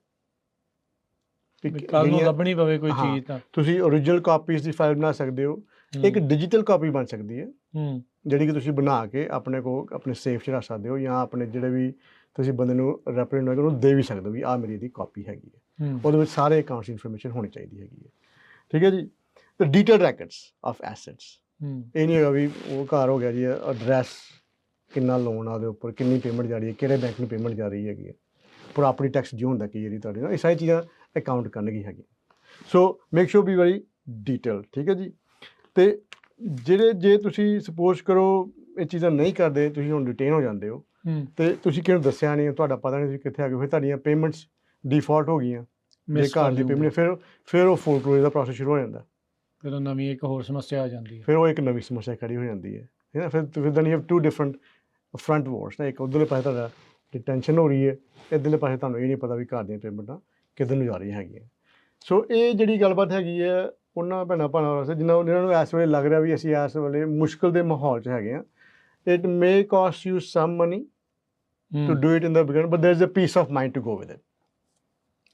ਕੱਲ ਨੂੰ ਲੱਭਣੀ ਪਵੇ ਕੋਈ। ਚੀਜ਼ ਤਾਂ। ਤੁਸੀਂ origignal ਕਾਪੀਜ਼ ਦੀ ਫਾਈਲ ਬਣਾ ਸਕਦੇ ਹੋ। ਹੂੰ, ਇੱਕ ਡਿਜੀਟਲ ਕਾਪੀ ਬਣ ਸਕਦੀ ਹੈ। ਹੂੰ। ਜਿਹੜੀ ਕਿ ਤੁਸੀਂ ਬਣਾ ਕੇ ਆਪਣੇ ਕੋ ਆਪਣੇ ਸੇਫ 'ਚ ਰੱਖ ਸਕਦੇ ਹੋ ਜਾਂ ਆਪਣੇ ਜਿਹੜੇ ਵੀ ਤੁਸੀਂ ਬੰਦੇ ਨੂੰ ਰੈਪਰੈਜ਼ੈਂਟ ਹੋਏਗਾ ਉਹਨੂੰ ਦੇ ਵੀ ਸਕਦੇ ਹੋ ਵੀ ਆਹ ਮੇਰੀ ਇਹਦੀ ਕਾਪੀ ਹੈਗੀ ਹੈ। ਉਹਦੇ ਵਿੱਚ ਸਾਰੇ ਅਕਾਊਂਟਸ ਇਨਫੋਰਮੇਸ਼ਨ ਹੋਣੀ ਚਾਹੀਦੀ ਹੈਗੀ ਹੈ। ਠੀਕ ਹੈ ਜੀ? ਤੇ ਡੀਟੇਲ ਰੈਕਟਸ ਆਫ ਐਸੈਟਸ ਇਹ ਨਹੀਂ ਹੈਗਾ ਵੀ ਉਹ ਘਰ ਹੋ ਗਿਆ ਜੀ ਐਡਰੈਸ ਕਿੰਨਾ ਲੋਨ ਆ ਉਹਦੇ ਉੱਪਰ ਕਿੰਨੀ ਪੇਮੈਂਟ ਜਾ ਰਹੀ ਹੈ ਕਿਹੜੇ ਬੈਂਕ ਨੂੰ ਪੇਮੈਂਟ ਜਾ ਰਹੀ ਹੈਗੀ ਹੈ। ਪ੍ਰਾਪਰਟੀ ਟੈਕਸ ਜੋ ਹੁੰਦਾ ਕੀ ਜਿਹੜੀ ਤੁਹਾਡੀ ਇਹ ਸਾਰੀ ਚੀਜ਼ਾਂ ਅਕਾਊਂਟ ਕਰਨਗੀ ਹੈਗੀ so make sure be very detail ਠੀਕ ਹੈ ਜੀ? ਤੇ ਜਿਹੜੇ ਜੇ ਤੁਸੀਂ ਸਪੋਜ਼ ਕਰੋ ਇਹ ਚੀਜ਼ਾਂ ਨਹੀਂ ਕਰਦੇ ਤੁਸੀਂ ਹੁਣ ਡਿਟੇਨ ਹੋ ਜਾਂਦੇ ਹੋ ਤੇ ਤੁਸੀਂ ਕਿਹਨੂੰ ਦੱਸਿਆ ਨਹੀਂ ਤੁਹਾਡਾ ਪਤਾ ਨਹੀਂ ਤੁਸੀਂ ਕਿੱਥੇ ਆ ਗਏ ਫਿਰ ਤੁਹਾਡੀਆਂ ਪੇਮੈਂਟਸ ਡਿਫਾਲਟ ਹੋ ਗਈਆਂ ਜੇ ਘਰ ਦੀ ਪੇਮੈਂਟ ਫਿਰ ਫਿਰ ਉਹ ਫੋਰਕਲੋਜ਼ ਦਾ ਪ੍ਰੋਸੈਸ ਸ਼ੁਰੂ ਹੋ ਜਾਂਦਾ। ਫਿਰ ਉਹ ਨਵੀਂ ਇੱਕ ਹੋਰ ਸਮੱਸਿਆ ਆ ਜਾਂਦੀ ਹੈ। ਫਿਰ ਉਹ ਇੱਕ ਨਵੀਂ ਸਮੱਸਿਆ ਖੜੀ ਹੋ ਜਾਂਦੀ ਹੈ ਹੈ ਨਾ? ਫਿਰ ਫਿਰ then you have two different front ਵਾਰਸ ਨਾ ਇੱਕ ਉਧਰਲੇ ਪਾਸੇ ਤੁਹਾਡਾ ਡਿਟੈਂਸ਼ਨ ਹੋ ਰਹੀ ਹੈ ਇੱਧਰਲੇ ਪਾਸੇ ਤੁਹਾਨੂੰ ਇਹ ਨਹੀਂ ਪਤਾ ਵੀ ਘਰ ਦੀਆਂ ਪੇਮੈਂਟਾਂ ਕਿੱਧਰ ਨੂੰ ਜਾ ਰਹੀਆਂ ਹੈਗੀਆਂ। ਸੋ ਇਹ ਜਿਹੜੀ ਗੱਲਬਾਤ ਹੈਗੀ ਹੈ ਉਹਨਾਂ ਭੈਣਾਂ ਭਾਣਾਂ ਵਾਸਤੇ ਜਿਨ੍ਹਾਂ ਜਿਨ੍ਹਾਂ ਨੂੰ ਇਸ ਵੇਲੇ ਲੱਗ ਰਿਹਾ ਵੀ ਅਸੀਂ ਇਸ ਵੇਲੇ ਮੁਸ਼ਕਲ ਦੇ ਮਾਹੌਲ 'ਚ ਹੈਗੇ ਆ it may cost you some money to do it in the begin but there is a peace of mind to go with it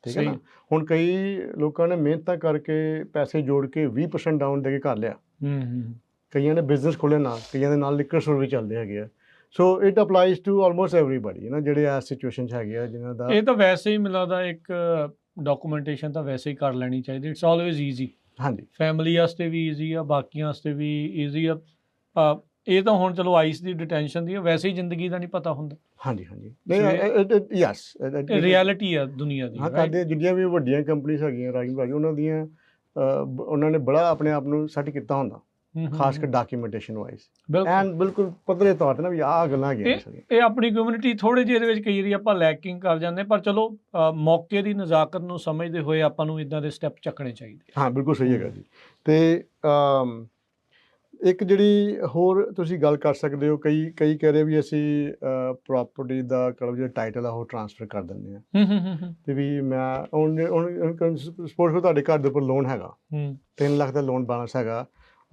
ਠੀਕ ਹੈ। ਨਾ? ਹੁਣ ਕਈ ਲੋਕਾਂ ਨੇ ਮਿਹਨਤਾਂ ਕਰਕੇ ਪੈਸੇ ਜੋੜ ਕੇ 20% ਡਾਊਨ ਦੇ ਕੇ ਘਰ ਲਿਆ। ਹੂੰ ਹੂੰ ਕਈਆਂ ਨੇ ਬਿਜ਼ਨਸ ਖੋਲ੍ਹੇ ਨਾਲ ਕਈਆਂ ਦੇ ਨਾਲ ਲਿਕਰ ਸਟੋਰ ਵੀ ਚੱਲਦੇ ਹੈਗੇ ਆ। So it applies to almost everybody ਨਾ? ਜਿਹੜੇ ਆ ਸਿਚੁਏਸ਼ਨ 'ਚ ਹੈਗੇ ਆ ਜਿਨ੍ਹਾਂ ਦਾ ਇਹ ਤਾਂ ਵੈਸੇ ਹੀ ਮਿਲਦਾ ਇੱਕ ਡਾਕੂਮੈਂਟੇਸ਼ਨ ਤਾਂ ਵੈਸੇ ਹੀ ਕਰ ਲੈਣੀ ਚਾਹੀਦੀ। ਇਟਸ ਆਲਵੇਜ਼ ਈਜ਼ੀ ਹਾਂਜੀ। ਫੈਮਿਲੀ ਵਾਸਤੇ ਵੀ ਈਜ਼ੀ ਆ ਬਾਕੀਆਂ ਵਾਸਤੇ ਵੀ ਈਜ਼ੀ ਆ। ਇਹ ਤਾਂ ਹੁਣ ਚਲੋ ਆਈਸ ਦੀ ਡਿਟੈਂਸ਼ਨ ਦੀ ਆ ਵੈਸੇ ਹੀ ਜ਼ਿੰਦਗੀ ਦਾ ਨਹੀਂ ਪਤਾ ਹੁੰਦਾ। ਹਾਂਜੀ ਹਾਂਜੀ। ਨਹੀਂ ਯੈਸ ਰਿਐਲਿਟੀ ਆ ਦੁਨੀਆ ਦੀ ਹਾਂ right? ਕਰਦੇ ਜਿੰਨੀਆਂ ਵੀ ਵੱਡੀਆਂ ਕੰਪਨੀਆਂ ਹੈਗੀਆਂ ਰਾਈਮ ਭਾਜੀ ਉਹਨਾਂ ਦੀਆਂ ਅਹ, ਬ- ਉਹਨਾਂ ਨੇ ਬੜਾ ਆਪਣੇ ਆਪ ਨੂੰ ਸੈੱਟ ਕੀਤਾ ਹੁੰਦਾ। ਖਾਸ ਕਰ। ਡਾਕੂਮੈਂਟੇਸ਼ਨ ਵਾਈਜ਼ ਐਂਡ ਬਿਲਕੁਲ ਪਤਲੇ ਤੌਰ ਤੇ ਨਾ ਵੀ ਆਹ ਗੱਲਾਂ ਸਾਰੀਆਂ। ਇਹ ਆਪਣੀ ਕਮਿਊਨਿਟੀ ਥੋੜੇ ਜਿਹੇ ਦੇ ਵਿੱਚ ਕਈ ਵਾਰੀ ਆਪਾਂ ਲੈਕਿੰਗ ਕਰ ਜਾਂਦੇ ਪਰ ਚਲੋ ਮੌਕੇ ਦੀ ਨਜ਼ਾਕਤ ਨੂੰ ਸਮਝਦੇ ਹੋਏ ਆਪਾਂ ਨੂੰ ਇਦਾਂ ਦੇ ਸਟੈਪ ਚੱਕਣੇ ਚਾਹੀਦੇ ਹਾਂ ਬਿਲਕੁਲ ਸਹੀ ਹੈਗਾ ਜੀ। ਤੇ ਇੱਕ ਜਿਹੜੀ ਹੋਰ ਤੁਸੀਂ ਗੱਲ ਕਰ ਸਕਦੇ ਹੋ ਕਈ ਕਈ ਕਹਿ ਰਹੇ ਵੀ ਅਸੀਂ ਪ੍ਰਾਪਰਟੀ ਦਾ ਕਲਬ ਜਿਹੜਾ ਟਾਈਟਲ ਆ ਉਹ ਟ੍ਰਾਂਸਫਰ ਕਰ ਦਿੰਦੇ ਆ। ਤੇ ਵੀ ਮੈਂ ਹੁਣ ਸਪੋਰਟ ਕੋ ਤੁਹਾਡੇ ਘਰ ਦੇ ਉੱਪਰ ਲੋਨ ਹੈਗਾ। ਹੂੰ। 3 ਲੱਖ ਦਾ ਲੋਨ ਬੈਲੈਂਸ ਹੈਗਾ।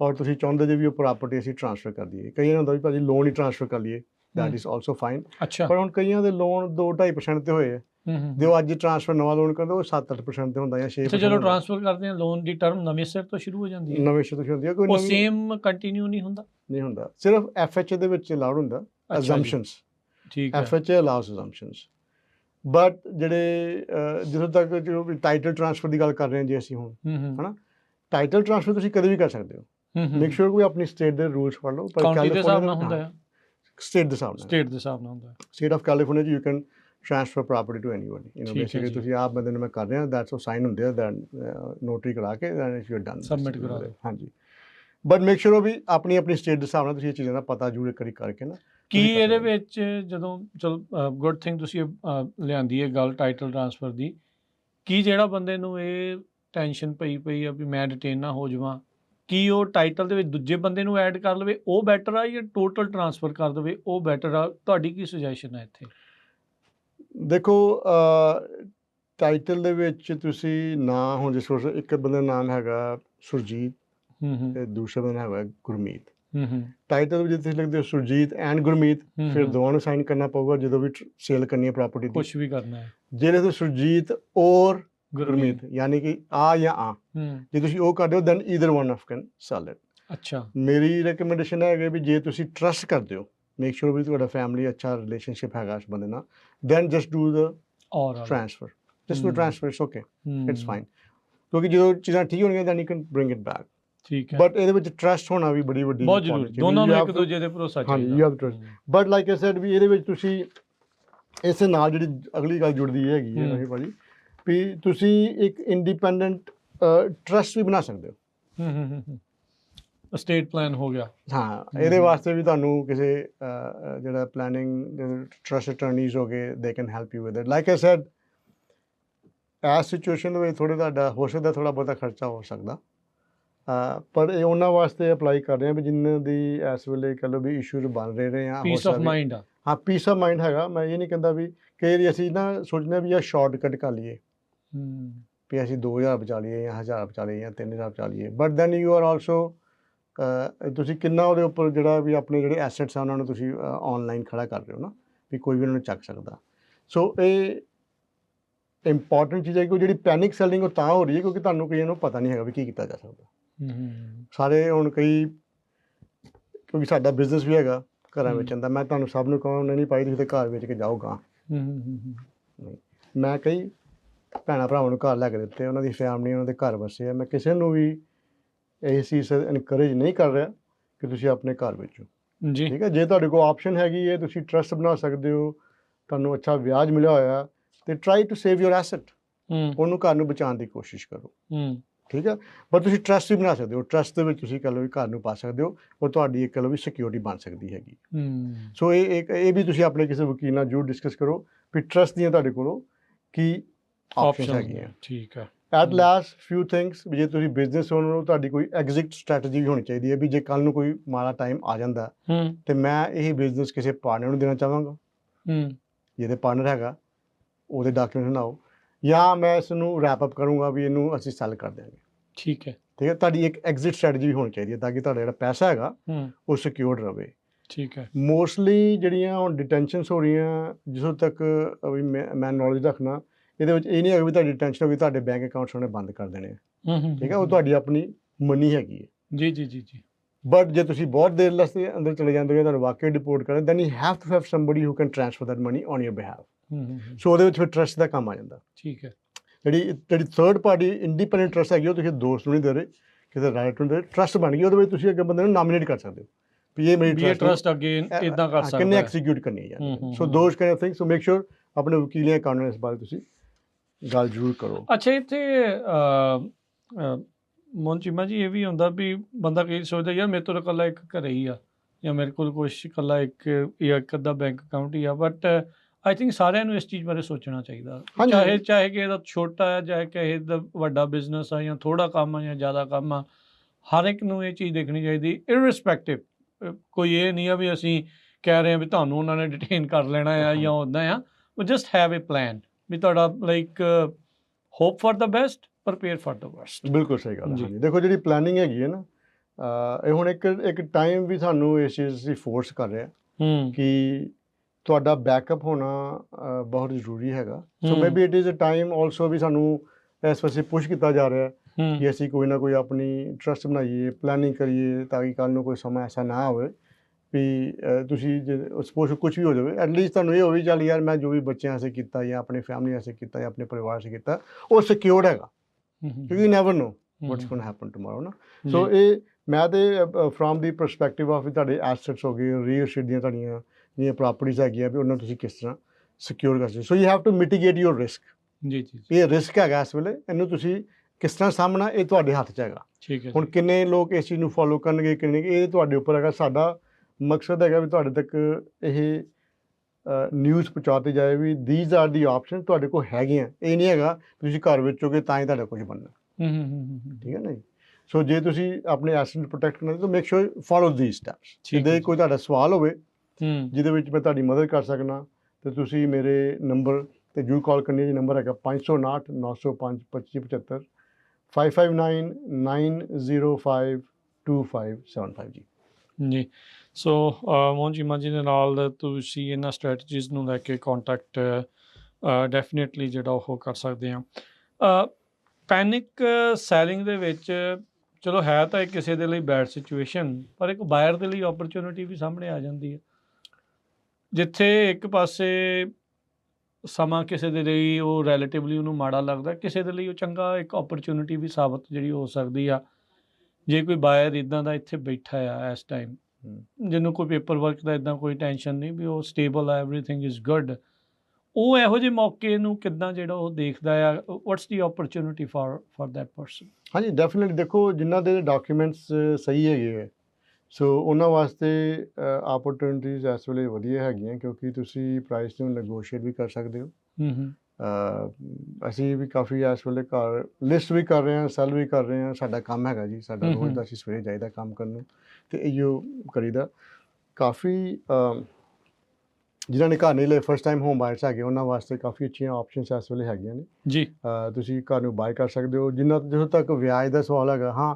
ਔਰ ਤੁਸੀਂ ਚਾਹੁੰਦੇ ਜੇ ਵੀ ਉਹ ਪ੍ਰਾਪਰਟੀ ਅਸੀਂ ਟ੍ਰਾਂਸਫਰ ਕਰ ਦਈਏ। ਕਈਆਂ ਨੂੰ ਹੁੰਦਾ ਵੀ ਭਾਜੀ ਲੋਨ ਹੀ ਟ੍ਰਾਂਸਫਰ ਕਰ ਲਈਏ। ਦੈਟ। ਇਜ਼ ਆਲਸੋ ਫਾਈਨ ਪਰ ਹੁਣ ਕਈਆਂ ਦੇ ਲੋਨ 2.5% ਤੇ ਹੋਏ ਆ। ਜੇ ਉਹ ਅੱਜ ਟ੍ਰਾਂਸਫਰ ਨਵਾਂ ਲੋਨ ਕਰਦੇ ਉਹ 7-8% ਤੇ ਹੁੰਦਾ ਜਾਂ 6% ਅੱਛਾ ਚਲੋ। ਟ੍ਰਾਂਸਫਰ ਕਰਦੇ ਹਾਂ ਲੋਨ ਦੀ ਟਰਮ ਨਵੇਂ ਸਿਰ ਤੋਂ ਸ਼ੁਰੂ ਹੋ ਜਾਂਦੀ ਹੈ। ਨਵੇਂ ਸ਼ੁਰੂ ਹੁੰਦੀ ਹੈ ਕੋਈ ਉਹ ਸੇਮ ਕੰਟੀਨਿਊ ਨਹੀਂ ਹੁੰਦਾ? ਨਹੀਂ ਹੁੰਦਾ। ਸਿਰਫ ਐਫਐਚਏ ਦੇ ਵਿੱਚ ਅਲਾਉਡ ਹੁੰਦਾ ਅਜ਼ੰਪਸ਼ਨਸ ਠੀਕ ਹੈ। ਐਫਐਚਏ ਅਲਾਉਸ ਅਜ਼ੰਪਸ਼ਨਸ ਬਟ ਜਿਹੜੇ ਜਦੋਂ ਤੱਕ ਜੋ ਟਾਈਟਲ ਟ੍ਰਾਂਸਫਰ ਦੀ ਗੱਲ ਕਰ ਰਹੇ ਹਾਂ ਜੀ ਅਸੀਂ ਹੁਣ ਹਨਾ? ਟਾਈਟਲ ਟ੍ਰਾਂਸਫਰ ਤੁਸੀਂ ਕਦੇ ਵੀ ਕਰ ਸਕਦੇ ਹੂੰ। ਮੇਕ ਸ਼ੋਰ ਕੋਈ ਆਪਣੀ ਸਟੇਟ ਦੇ ਰੂਲਸ ਫੜ ਲਓ ਕਾਉਂਟੀ ਦੇ ਹਿਸਾਬ ਨਾਲ ਹੁੰਦਾ ਹੈ? ਸਟੇਟ ਦੇ ਹਿਸਾਬ ਨਾਲ। ਸਟੇਟ ਦੇ ਹਿਸਾਬ ਨਾਲ ਹੁੰਦਾ ਹੈ। State of California you can transfer property to anybody you know basically. ਤੁਸੀਂ ਆਪ ਬੰਦੇ ਨੂੰ ਮੈਂ ਕਰ ਰਿਹਾ ਦੈਟਸ ਉਹ ਸਾਈਨ ਹੁੰਦੇ ਆ ਦੈਨ ਨੋਟਰੀ ਕਰਾ ਕੇ then if you done Submit ਕਰਾ ਦਿਓ। ਹਾਂਜੀ। ਬਟ ਮੇਕ ਸ਼ੋਰ ਵੀ ਆਪਣੀ ਆਪਣੀ ਸਟੇਟ ਦੇ ਹਿਸਾਬ ਨਾਲ ਤੁਸੀਂ ਇਹ ਚੀਜ਼ਾਂ ਦਾ ਪਤਾ ਜ਼ਰੂਰ ਇੱਕ ਵਾਰੀ ਕਰਕੇ ਨਾ। ਕੀ ਇਹਦੇ। ਵਿੱਚ ਜਦੋਂ ਚਲ ਗੁੱਡ ਥਿੰਗ ਤੁਸੀਂ ਲਿਆਂਦੀ ਹੈ ਗੱਲ ਟਾਈਟਲ ਟ੍ਰਾਂਸਫਰ ਦੀ ਕੀ ਜਿਹੜਾ ਬੰਦੇ ਨੂੰ ਇਹ ਟੈਨਸ਼ਨ ਪਈ ਪਈ ਆ ਵੀ ਮੈਂ ਡਿਟੇਨ ਨਾ ਹੋ ਜਾਵਾਂ? ਕੀ ਉਹ ਟਾਈਟਲ ਦੇ ਵਿੱਚ ਦੂਜੇ ਬੰਦੇ ਨੂੰ ਐਡ ਕਰ ਲਵੇ ਉਹ ਬੈਟਰ ਆ ਜਾਂ ਟੋਟਲ ਟ੍ਰਾਂਸਫਰ ਕਰ ਦੇਵੇ ਉਹ ਬੈਟਰ ਆ? ਤੁਹਾਡੀ ਕੀ ਸੁਜੈਸ਼ਨ ਹੈ ਇੱਥੇ? ਦੇਖੋ ਟਾਈਟਲ ਦੇ ਵਿੱਚ ਤੁਸੀਂ ਨਾਂ ਹੁਣ ਜਿਸ ਤਰ੍ਹਾਂ ਇੱਕ ਬੰਦੇ ਦਾ ਨਾਮ ਹੈਗਾ ਸੁਰਜੀਤ ਹੂੰ ਹੂੰ। ਤੇ ਦੂਸਰੇ ਬੰਦੇ ਦਾ ਹੈਗਾ ਗੁਰਮੀਤ। ਹੂੰ ਹੂੰ। ਟਾਈਟਲ ਵਿੱਚ ਤੁਸੀਂ ਲਿਖਦੇ ਹੋ ਸੁਰਜੀਤ ਐਂਡ ਗੁਰਮੀਤ ਹੂੰ, ਫਿਰ ਹੂੰ। ਦੋਵਾਂ ਨੂੰ ਸਾਈਨ ਕਰਨਾ ਪਊਗਾ ਜਦੋਂ ਵੀ ਸੇਲ ਕਰਨੀ ਹੈ ਪ੍ਰਾਪਰਟੀ ਦੀ। ਕੁਛ ਵੀ ਕਰਨਾ ਹੈ। ਜਿਹੜੇ ਤੋਂ ਸੁਰਜੀਤ ਔਰ ਗੁਰਮੀਤ। ਯਾਨੀ ਕਿ ਆ ਜਾਂ ਆ। ਹੂੰ। ਜੇ ਤੁਸੀਂ ਉਹ ਕਰਦੇ ਹੋ then either one of can sell ਅੱਛਾ। ਮੇਰੀ ਰეკਮੈਂਡੇਸ਼ਨ ਹੈ ਕਿ ਵੀ ਜੇ ਤੁਸੀਂ ਟਰਸਟ ਕਰਦੇ ਹੋ ਮੇਕ ਸ਼ੋਰ ਵੀ ਤੁਹਾਡਾ ਫੈਮਿਲੀ ਅੱਛਾ ਰਿਲੇਸ਼ਨਸ਼ਿਪ ਹੈਗਾ ਉਸ ਬੰਦੇ ਨਾਲ ਦੈਨ ਜਸਟ ਡੂ ਦ ਔਰ। Transfer just do. Transfer it's okay hmm, it's fine ਕਿਉਂਕਿ ਜਦੋਂ ਚੀਜ਼ਾਂ ਠੀਕ ਹੋਣਗੀਆਂ then you can bring it back ਠੀਕ ਹੈ। ਬਟ ਇਹਦੇ ਵਿੱਚ ਟਰਸਟ ਹੋਣਾ ਵੀ ਬੜੀ ਵੱਡੀ ਬਹੁਤ ਜ਼ਰੂਰੀ। ਹੈ। ਦੋਨਾਂ ਨੂੰ ਇੱਕ ਦੂਜੇ ਤੇ ਭਰੋਸਾ ਚਾਹੀਦਾ। you have to trust. But like I said ਵੀ ਇਹਦੇ ਵਿੱਚ ਤੁਸੀਂ ਇਸੇ ਨਾਲ ਜਿਹੜੀ ਅਗਲੀ ਗੱਲ ਜੁੜਦੀ ਹੈਗੀ ਹੈ ਭਾਜੀ ਵੀ ਤੁਸੀਂ ਇੱਕ ਇੰਡੀਪੈਂਡੈਂਟ ਟਰਸਟ ਵੀ ਬਣਾ ਸਕਦੇ ਹੋ। ਹੂੰ ਹੂੰ ਹੂੰ, ਹੂੰ। ਸਟੇਟ ਪਲਾਨ ਹੋ ਗਿਆ। ਹਾਂ ਇਹਦੇ। ਵਾਸਤੇ ਵੀ ਤੁਹਾਨੂੰ ਕਿਸੇ ਜਿਹੜਾ ਪਲੈਨਿੰਗ ਟਰਸਟ ਅਟਰਨੀਜ਼ ਹੋਗੇ they can help you with it like I said as situation ਦੇ ਵਿੱਚ ਥੋੜੇ ਤੁਹਾਡਾ ਹੋ ਸਕਦਾ ਥੋੜਾ ਬਹੁਤਾ ਖਰਚਾ ਹੋ ਸਕਦਾ। ਪਰ ਇਹ ਉਹਨਾਂ ਵਾਸਤੇ ਅਪਲਾਈ ਕਰ ਰਹੇ ਆ ਵੀ ਜਿਨ੍ਹਾਂ ਦੀ ਇਸ ਵੇਲੇ ਕਹ ਲਓ ਵੀ ਇਸ਼ੂਜ਼ ਬਣ ਰਹੇ ਨੇ ਆ ਪੀਸ ਆਫ ਮਾਈਂਡ ਆ। ਹਾਂ ਪੀਸ ਆਫ ਮਾਈਂਡ ਹੈਗਾ। ਮੈਂ ਇਹ ਨਹੀਂ ਕਹਿੰਦਾ ਵੀ ਕਈ ਵਾਰੀ ਅਸੀਂ ਨਾ ਸੋਚਦੇ ਹਾਂ ਵੀ ਇਹ ਸ਼ਾਰਟਕਟ ਕਰ ਲਈਏ। ਹੂੰ ਵੀ ਅਸੀਂ 2000 ਬਚਾ ਲਈਏ ਜਾਂ 1000 ਬਚਾ ਲਈਏ ਜਾਂ 3000 ਬਚਾ ਲਈਏ। But then you are also ਤੁਸੀਂ ਕਿੰਨਾ ਉਹਦੇ ਉੱਪਰ ਜਿਹੜਾ ਵੀ ਆਪਣੇ ਜਿਹੜੇ ਐਸੈਟਸ ਆ ਉਹਨਾਂ ਨੂੰ ਤੁਸੀਂ ਆਨਲਾਈਨ ਖੜਾ ਕਰ ਰਹੇ ਹੋ ਨਾ ਵੀ ਕੋਈ ਵੀ ਉਹਨਾਂ ਨੂੰ ਚੱਕ ਸਕਦਾ। ਸੋ ਇਹ ਇੰਪੋਰਟੈਂਟ ਚੀਜ਼ ਹੈ ਕਿ ਉਹ ਜਿਹੜੀ ਪੈਨਿਕ ਸੈਲਿੰਗ ਉਹ ਤਾਂ ਹੋ ਰਹੀ ਹੈ ਕਿਉਂਕਿ ਤੁਹਾਨੂੰ ਕਈਆਂ ਨੂੰ ਪਤਾ ਨਹੀਂ ਹੈਗਾ ਵੀ ਕੀ ਕੀਤਾ ਜਾ ਸਕਦਾ। ਸਾਰੇ ਹੁਣ ਕਈ ਕਿਉਂਕਿ ਸਾਡਾ ਬਿਜ਼ਨਸ ਵੀ ਹੈਗਾ ਘਰਾਂ ਹਮ। ਵਿੱਚ ਹੁੰਦਾ ਮੈਂ ਤੁਹਾਨੂੰ ਸਭ ਨੂੰ ਕਹਾਂ ਨਹੀਂ ਪਾਈ ਤੁਸੀਂ ਤੇ ਘਰ ਵੇਚ ਕੇ ਜਾਓਗਾ। ਮੈਂ ਕਈ ਭੈਣਾਂ ਭਰਾਵਾਂ ਨੂੰ ਘਰ ਲੈ ਕੇ ਦਿੱਤੇ ਉਹਨਾਂ ਦੀ ਫੈਮਿਲੀ ਉਹਨਾਂ ਦੇ ਘਰ ਵਸੇ ਆ। ਮੈਂ ਕਿਸੇ ਨੂੰ ਵੀ ਇਹ ਚੀਜ਼ ਇਨਕਰੇਜ ਨਹੀਂ ਕਰ ਰਿਹਾ ਕਿ ਤੁਸੀਂ ਆਪਣੇ ਘਰ ਵੇਚੋ। ਜੀ। ਠੀਕ ਹੈ? ਜੇ ਤੁਹਾਡੇ ਕੋਲ ਆਪਸ਼ਨ ਹੈਗੀ ਹੈ ਤੁਸੀਂ ਟਰਸਟ ਬਣਾ ਸਕਦੇ ਹੋ ਤੁਹਾਨੂੰ ਅੱਛਾ ਵਿਆਜ ਮਿਲਿਆ ਹੋਇਆ ਤੇ try to save your asset hmm. ਉਹਨੂੰ ਘਰ ਨੂੰ ਬਚਾਉਣ ਦੀ ਕੋਸ਼ਿਸ਼ ਕਰੋ। ਹੂੰ। ਠੀਕ ਹੈ? ਪਰ ਤੁਸੀਂ ਟਰਸਟ ਵੀ ਬਣਾ ਸਕਦੇ ਹੋ। ਟਰਸਟ ਦੇ ਵਿੱਚ ਤੁਸੀਂ ਕਹ ਲਓ ਵੀ ਘਰ ਨੂੰ ਪਾ ਸਕਦੇ ਹੋ ਉਹ ਤੁਹਾਡੀ ਇੱਕ ਲਓ ਵੀ ਸਿਕਿਉਰਿਟੀ ਬਣ ਸਕਦੀ ਹੈਗੀ। ਹੂੰ। ਸੋ ਇਹ ਇੱਕ ਇਹ ਵੀ ਤੁਸੀਂ ਆਪਣੇ ਕਿਸੇ ਵਕੀਲ ਨਾਲ ਜ਼ਰੂਰ ਡਿਸਕਸ ਕਰੋ ਵੀ ਟਰਸਟ ਦੀਆਂ ਤੁਹਾਡੇ ਕੋਲੋਂ ਕੀ ਆਪਸ਼ਨਸ ਆਪਸ਼ਨ ਹੈਗੀਆਂ। ਠੀਕ ਹੈ ਐਟ। ਲਾਸਟ ਫਿਊ ਥਿੰਗਸ ਵੀ ਜੇ ਤੁਸੀਂ ਬਿਜ਼ਨਸ ਓਨਰ ਹੋ ਤੁਹਾਡੀ ਕੋਈ ਐਗਜ਼ਿਟ ਸਟ੍ਰੈਟਜੀ ਵੀ ਹੋਣੀ ਚਾਹੀਦੀ ਹੈ ਵੀ ਜੇ ਕੱਲ ਨੂੰ ਕੋਈ ਮਾੜਾ ਟਾਈਮ ਆ ਜਾਂਦਾ ਤੇ ਮੈਂ ਇਹ ਬਿਜ਼ਨਸ ਕਿਸੇ ਪਾਰਟਨਰ ਨੂੰ ਦੇਣਾ ਚਾਹਾਂਗਾ। ਹੂੰ। ਜਿਹਦੇ ਪਾਰਟਨਰ ਹੈਗਾ ਉਹਦੇ ਡਾਕੂਮੈਂਟ ਬਣਾਓ ਜਾਂ ਮੈਂ ਇਸ ਨੂੰ ਰੈਪ ਅਪ ਕਰੂੰਗਾ ਵੀ ਇਹਨੂੰ ਅਸੀਂ ਸੈਲ ਕਰ ਦਿਆਂਗੇ। ਠੀਕ ਹੈ। ਠੀਕ ਹੈ? ਤੁਹਾਡੀ ਇੱਕ ਐਗਜ਼ਿਟ ਸਟ੍ਰੈਟਜੀ ਵੀ ਹੋਣੀ ਚਾਹੀਦੀ ਹੈ ਤਾਂ ਕਿ ਤੁਹਾਡਾ ਜਿਹੜਾ ਪੈਸਾ ਹੈਗਾ ਉਹ ਸਿਕਿਉਰਡ ਰਵੇ। ਠੀਕ ਹੈ। ਮੋਸਟਲੀ ਜਿਹੜੀਆਂ ਹੁਣ ਡਿਟੈਂਸ਼ਨਸ ਹੋ ਰਹੀਆਂ ਜਿੱਥੋਂ ਤੱਕ ਵੀ ਮੈਂ ਨੌਲੇਜ ਰੱਖਣਾ ਇਹਦੇ ਵਿੱਚ ਇਹ ਨਹੀਂ ਹੈਗਾ ਵੀ ਤੁਹਾਡੀ ਡਿਟੈਂਸ਼ਨ ਹੋ ਗਈ ਤੁਹਾਡੇ ਬੈਂਕ ਅਕਾਊਂਟਸ ਉਹਨੇ ਬੰਦ ਕਰ ਦੇਣੇ। ਹੂੰ ਹੂੰ ਠੀਕ ਹੈ ਉਹ ਤੁਹਾਡੀ ਆਪਣੀ ਮਨੀ ਹੈਗੀ ਹੈ ਜੀ ਜੀ ਜੀ ਜੀ। ਬਟ ਜੇ ਤੁਸੀਂ ਬਹੁਤ ਦੇਰ ਲਸਤੇ ਅੰਦਰ ਚਲੇ ਜਾਂਦੇ ਹੋ ਤੁਹਾਨੂੰ ਵਾਕਈ ਡਿਪੋਰਟ ਕਰਨ then you have to have somebody who can transfer that money on your behalf hmm hmm hmm, ਸੋ ਉਹਦੇ ਵਿੱਚ ਫਿਰ ਟਰਸਟ ਦਾ ਕੰਮ ਆ ਜਾਂਦਾ। ਠੀਕ ਹੈ। ਜਿਹੜੀ ਜਿਹੜੀ ਥਰਡ ਪਾਰਟੀ ਇੰਡੀਪੈਂਡੈਂਟ ਟਰਸਟ ਹੈਗੀ ਉਹ ਤੁਸੀਂ ਦੋਸਤ ਨੂੰ ਨਹੀਂ ਦੇ ਰਹੇ ਕਿਸੇ ਰਾਈਟ ਨੂੰ ਦੇ ਟਰਸਟ ਬਣ ਗਈ ਉਹਦੇ ਵਿੱਚ ਤੁਸੀਂ ਅੱਗੇ ਬੰਦੇ ਨੂੰ ਨਾਮੀਨੇਟ ਕਰ ਸਕਦੇ ਹੋ। ਵੀ ਇਹ ਮੇਰੀ। ਟਰਸਟ ਅੱਗੇ ਇਦਾਂ ਕਰ ਸਕਦਾ ਕਿੰਨੇ ਹੈ। ਐਕਸੀਕਿਊਟ ਕਰਨੀ ਹੈ so. Those kind of things so make sure ਆਪਣੇ ਵਕੀਲ ਜਾਂ ਬਾਰੇ ਤੁਸੀਂ ਗੱਲ ਜ਼ਰੂਰ ਕਰੋ। ਅੱਛਾ ਇੱਥੇ ਮੋਨਚੀਮਾ ਜੀ ਇਹ ਵੀ ਹੁੰਦਾ ਵੀ ਬੰਦਾ ਕਈ ਸੋਚਦਾ ਯਾਰ ਮੇਰੇ ਤੋਂ ਇਕੱਲਾ ਇੱਕ ਘਰੇ ਹੀ ਆ ਜਾਂ ਮੇਰੇ ਕੋਲ ਕੁਛ ਇਕੱਲਾ ਇੱਕ ਜਾਂ ਇੱਕ ਅੱਧਾ ਬੈਂਕ ਅਕਾਊਂਟ ਹੀ ਆ ਬਟ ਆਈ ਥਿੰਕ ਸਾਰਿਆਂ ਨੂੰ ਇਸ ਚੀਜ਼ ਬਾਰੇ ਸੋਚਣਾ ਚਾਹੀਦਾ। ਚਾਹੇ ਚਾਹੇ ਕਿ ਇਹਦਾ ਛੋਟਾ ਹੈ ਚਾਹੇ ਕਿ ਇਹਦਾ ਵੱਡਾ ਬਿਜ਼ਨਸ ਆ ਜਾਂ ਥੋੜਾ ਕੰਮ ਆ ਜਾਂ ਜ਼ਿਆਦਾ ਕੰਮ ਆ ਹਰ ਇੱਕ ਨੂੰ ਇਹ ਚੀਜ਼ ਦੇਖਣੀ ਚਾਹੀਦੀ ਇਰਰਿਸਪੈਕਟਿਵ ਕੋਈ ਇਹ ਨਹੀਂ ਆ ਵੀ ਅਸੀਂ ਕਹਿ ਰਹੇ ਹਾਂ ਵੀ ਤੁਹਾਨੂੰ ਉਹਨਾਂ ਨੇ ਡਿਟੇਨ ਕਰ ਲੈਣਾ ਆ ਜਾਂ ਉਦਾਂ ਆ but just have a plan ਵੀ ਤੁਹਾਡਾ like hope for the best prepare for the worst ਬਿਲਕੁਲ ਸਹੀ ਗੱਲ ਹੈ ਦੇਖੋ ਜਿਹੜੀ ਪਲੈਨਿੰਗ ਹੈਗੀ ਹੈ ਨਾ ਇਹ ਹੁਣ ਇੱਕ ਇੱਕ ਟਾਈਮ ਵੀ ਸਾਨੂੰ ਇਸ ਚੀਜ਼ ਦੀ ਫੋਰਸ ਕਰ ਰਿਹਾ ਕਿ ਤੁਹਾਡਾ ਬੈਕਅਪ ਹੋਣਾ ਬਹੁਤ ਜ਼ਰੂਰੀ ਹੈਗਾ। So maybe it is a time also ਵੀ ਸਾਨੂੰ ਇਸ ਵਾਸਤੇ ਪੁਸ਼ ਕੀਤਾ ਜਾ ਰਿਹਾ ਹੈ ਕਿ ਅਸੀਂ ਕੋਈ ਨਾ ਕੋਈ ਆਪਣੀ ਟਰਸਟ ਬਣਾਈਏ ਪਲੈਨਿੰਗ ਕਰੀਏ ਤਾਂ ਕਿ ਕੱਲ ਨੂੰ ਕੋਈ ਸਮਾਂ ਐਸਾ ਨਾ ਹੋਵੇ ਵੀ ਤੁਸੀਂ ਸਪੋਜ਼ ਕੁਝ ਵੀ ਹੋ ਜਾਵੇ ਐਟਲੀਸਟ ਤੁਹਾਨੂੰ ਇਹ ਹੋਵੇ ਚੱਲ ਯਾਰ ਮੈਂ ਜੋ ਵੀ ਬੱਚਿਆਂ ਵਾਸਤੇ ਕੀਤਾ ਜਾਂ ਆਪਣੇ ਫੈਮਿਲੀ ਵਾਸਤੇ ਕੀਤਾ ਜਾਂ ਆਪਣੇ ਪਰਿਵਾਰ ਵਾਸਤੇ ਕੀਤਾ ਉਹ ਸਿਕਿਉਰਡ ਹੈਗਾ। ਕਿਉਂਕਿ never know what's going happen tomorrow ਨਾ। ਸੋ ਇਹ ਮੈਂ ਤੇ ਫਰੋਮ ਦੀ ਪਰਸਪੈਕਟਿਵ ਆਫ ਤੁਹਾਡੇ ਐਸੈਟਸ ਹੋ ਗਏ ਰੀਅਲ estate ਦੀਆਂ ਤੁਹਾਡੀਆਂ ਜਿਹੜੀਆਂ ਪ੍ਰਾਪਰਟੀਆਂ ਹੈਗੀਆਂ ਵੀ ਉਹਨਾਂ ਨੂੰ ਤੁਸੀਂ ਕਿਸ ਤਰ੍ਹਾਂ ਸਿਕਿਉਰ ਕਰ ਸਕਦੇ so you have to mitigate your risk ਜੀ ਜੀ ਜੀ, ਇਹ ਰਿਸਕ ਹੈਗਾ ਇਸ ਵੇਲੇ ਇਹਨੂੰ ਤੁਸੀਂ ਕਿਸ ਤਰ੍ਹਾਂ ਸਾਹਮਣਾ ਇਹ ਤੁਹਾਡੇ ਹੱਥ 'ਚ ਹੈਗਾ। ਠੀਕ ਹੈ ਹੁਣ ਕਿੰਨੇ ਲੋਕ ਇਸ ਚੀਜ਼ ਨੂੰ ਫੋਲੋ ਕਰਨਗੇ ਕਿੰਨੇ ਇਹ ਤੁਹਾਡੇ ਉੱਪਰ ਹੈਗਾ ਸਾਡਾ ਮਕਸਦ ਹੈਗਾ ਵੀ ਤੁਹਾਡੇ ਤੱਕ ਇਹ ਨਿਊਜ਼ ਪਹੁੰਚਾਤੀ ਜਾਏ we these are the option ਤੁਹਾਡੇ ਕੋਲ ਹੈਗੀਆਂ। ਇਹ ਨਹੀਂ ਹੈਗਾ ਤੁਸੀਂ ਘਰ ਵੇਚੋਗੇ ਤਾਂ ਹੀ ਤੁਹਾਡਾ ਕੁਝ ਬਣਨਾ। ਹੂੰ ਹੂੰ ਠੀਕ ਹੈ ਨਾ ਸੋ ਜੇ ਤੁਸੀਂ ਆਪਣੇ ਐਸੈਟ ਨੂੰ ਪ੍ਰੋਟੈਕਟ ਕਰਨਾ ਤਾਂ make sure follow these steps ਜੇ। ਕੋਈ ਤੁਹਾਡਾ ਸਵਾਲ ਹੋਵੇ ਹੂੰ। ਜਿਹਦੇ ਵਿੱਚ ਮੈਂ ਤੁਹਾਡੀ ਮਦਦ ਕਰ ਸਕਣਾ ਤੇ ਤੁਸੀਂ ਮੇਰੇ ਨੰਬਰ ਤੇ ਜੂ ਕਾਲ ਕਰਨੀ ਹੈ ਜੀ। ਨੰਬਰ ਹੈਗਾ 559 905 2575 5599052575 ਜੀ। ਜੀ। ਸੋ ਮੋਹਨ ਚੀਮਾ ਜੀ ਦੇ ਨਾਲ ਤੁਸੀਂ ਇਹਨਾਂ ਸਟ੍ਰੈਟਜੀਜ਼ ਨੂੰ ਲੈ ਕੇ ਕੰਟੈਕਟ ਡੈਫੀਨਿਟਲੀ ਜਿਹੜਾ ਉਹ ਕਰ ਸਕਦੇ ਆ ਪੈਨਿਕ ਸੈਲਿੰਗ ਦੇ ਵਿੱਚ ਚਲੋ ਹੈ ਤਾਂ ਇਹ ਕਿਸੇ ਦੇ ਲਈ ਬੈਡ ਸਿਚੁਏਸ਼ਨ ਪਰ ਇੱਕ ਬਾਇਰ ਦੇ ਲਈ ਓਪਰਚ्युनिटी ਵੀ ਸਾਹਮਣੇ ਆ ਜਾਂਦੀ ਹੈ। ਜਿੱਥੇ ਇੱਕ ਪਾਸੇ ਸਮਾਂ ਕਿਸੇ ਦੇ ਲਈ ਉਹ ਰੈਲੇਟਿਵਲੀ ਉਹਨੂੰ ਮਾੜਾ ਲੱਗਦਾ, ਕਿਸੇ ਦੇ ਲਈ ਉਹ ਚੰਗਾ ਇੱਕ ਓਪਰਚ्युनिटी ਵੀ ਸਾਬਤ ਜਿਹੜੀ ਹੋ ਸਕਦੀ ਆ। ਜੇ ਕੋਈ ਬਾਇਰ ਇਦਾਂ ਦਾ ਇੱਥੇ ਬੈਠਾ ਆ ਇਸ ਟਾਈਮ ਜਿਹਨੂੰ ਕੋਈ ਪੇਪਰ ਵਰਕ ਦਾ ਇਦਾਂ ਕੋਈ ਟੈਨਸ਼ਨ ਨਹੀਂ ਵੀ ਉਹ ਸਟੇਬਲ ਆ एवरीथिंग ਇਜ਼ ਗੁੱਡ ਉਹ ਇਹੋ ਜਿਹੇ ਮੌਕੇ ਨੂੰ ਕਿੱਦਾਂ ਜਿਹੜਾ ਉਹ ਦੇਖਦਾ ਆ what's the opportunity for for that person ਹਾਂਜੀ ਡੈਫੀਨਿਟਲੀ ਦੇਖੋ ਜਿਨ੍ਹਾਂ ਦੇ ਡਾਕੂਮੈਂਟਸ ਸਹੀ ਹੈਗੇ ਹੈ ਸੋ ਉਹਨਾਂ ਵਾਸਤੇ ਓਪਰਚ्युनिटीज ਇਸ ਵੇਲੇ ਵਧੀਆ ਹੈਗੀਆਂ ਕਿਉਂਕਿ ਤੁਸੀਂ ਪ੍ਰਾਈਸ ਨੂੰ ਨੈਗੋਸ਼ੀਏਟ ਵੀ ਕਰ ਸਕਦੇ ਹੋ। ਹੂੰ ਹੂੰ। ਅਸੀਂ ਵੀ ਕਾਫੀ ਇਸ ਵੇਲੇ ਘਰ ਲਿਸਟ ਵੀ ਕਰ ਰਹੇ ਹਾਂ ਸੈਲ ਵੀ ਕਰ ਰਹੇ ਹਾਂ। ਸਾਡਾ ਕੰਮ ਹੈਗਾ ਜੀ ਸਾਡਾ ਰੋਜ਼। ਦਾ ਅਸੀਂ ਸਵੇਰੇ ਜਾਈਦਾ ਕੰਮ ਕਰਨ ਨੂੰ ਤੇ ਇਹੋ ਕਰੀਦਾ। ਕਾਫੀ ਜਿਨ੍ਹਾਂ ਨੇ ਘਰ ਨਹੀਂ ਲਏ ਫਸਟ ਟਾਈਮ ਹੋਮ ਬਾਇਰਸ ਹੈਗੇ ਉਹਨਾਂ ਵਾਸਤੇ ਕਾਫੀ ਅੱਛੀਆਂ ਆਪਸ਼ਨਸ ਇਸ ਵੇਲੇ ਹੈਗੀਆਂ ਨੇ। ਜੀ। ਤੁਸੀਂ ਘਰ ਨੂੰ ਬਾਈ ਕਰ ਸਕਦੇ ਹੋ। ਜਿੰਨਾ ਜਦੋਂ ਤੱਕ ਵਿਆਜ ਦਾ ਸਵਾਲ ਹੈਗਾ ਹਾਂ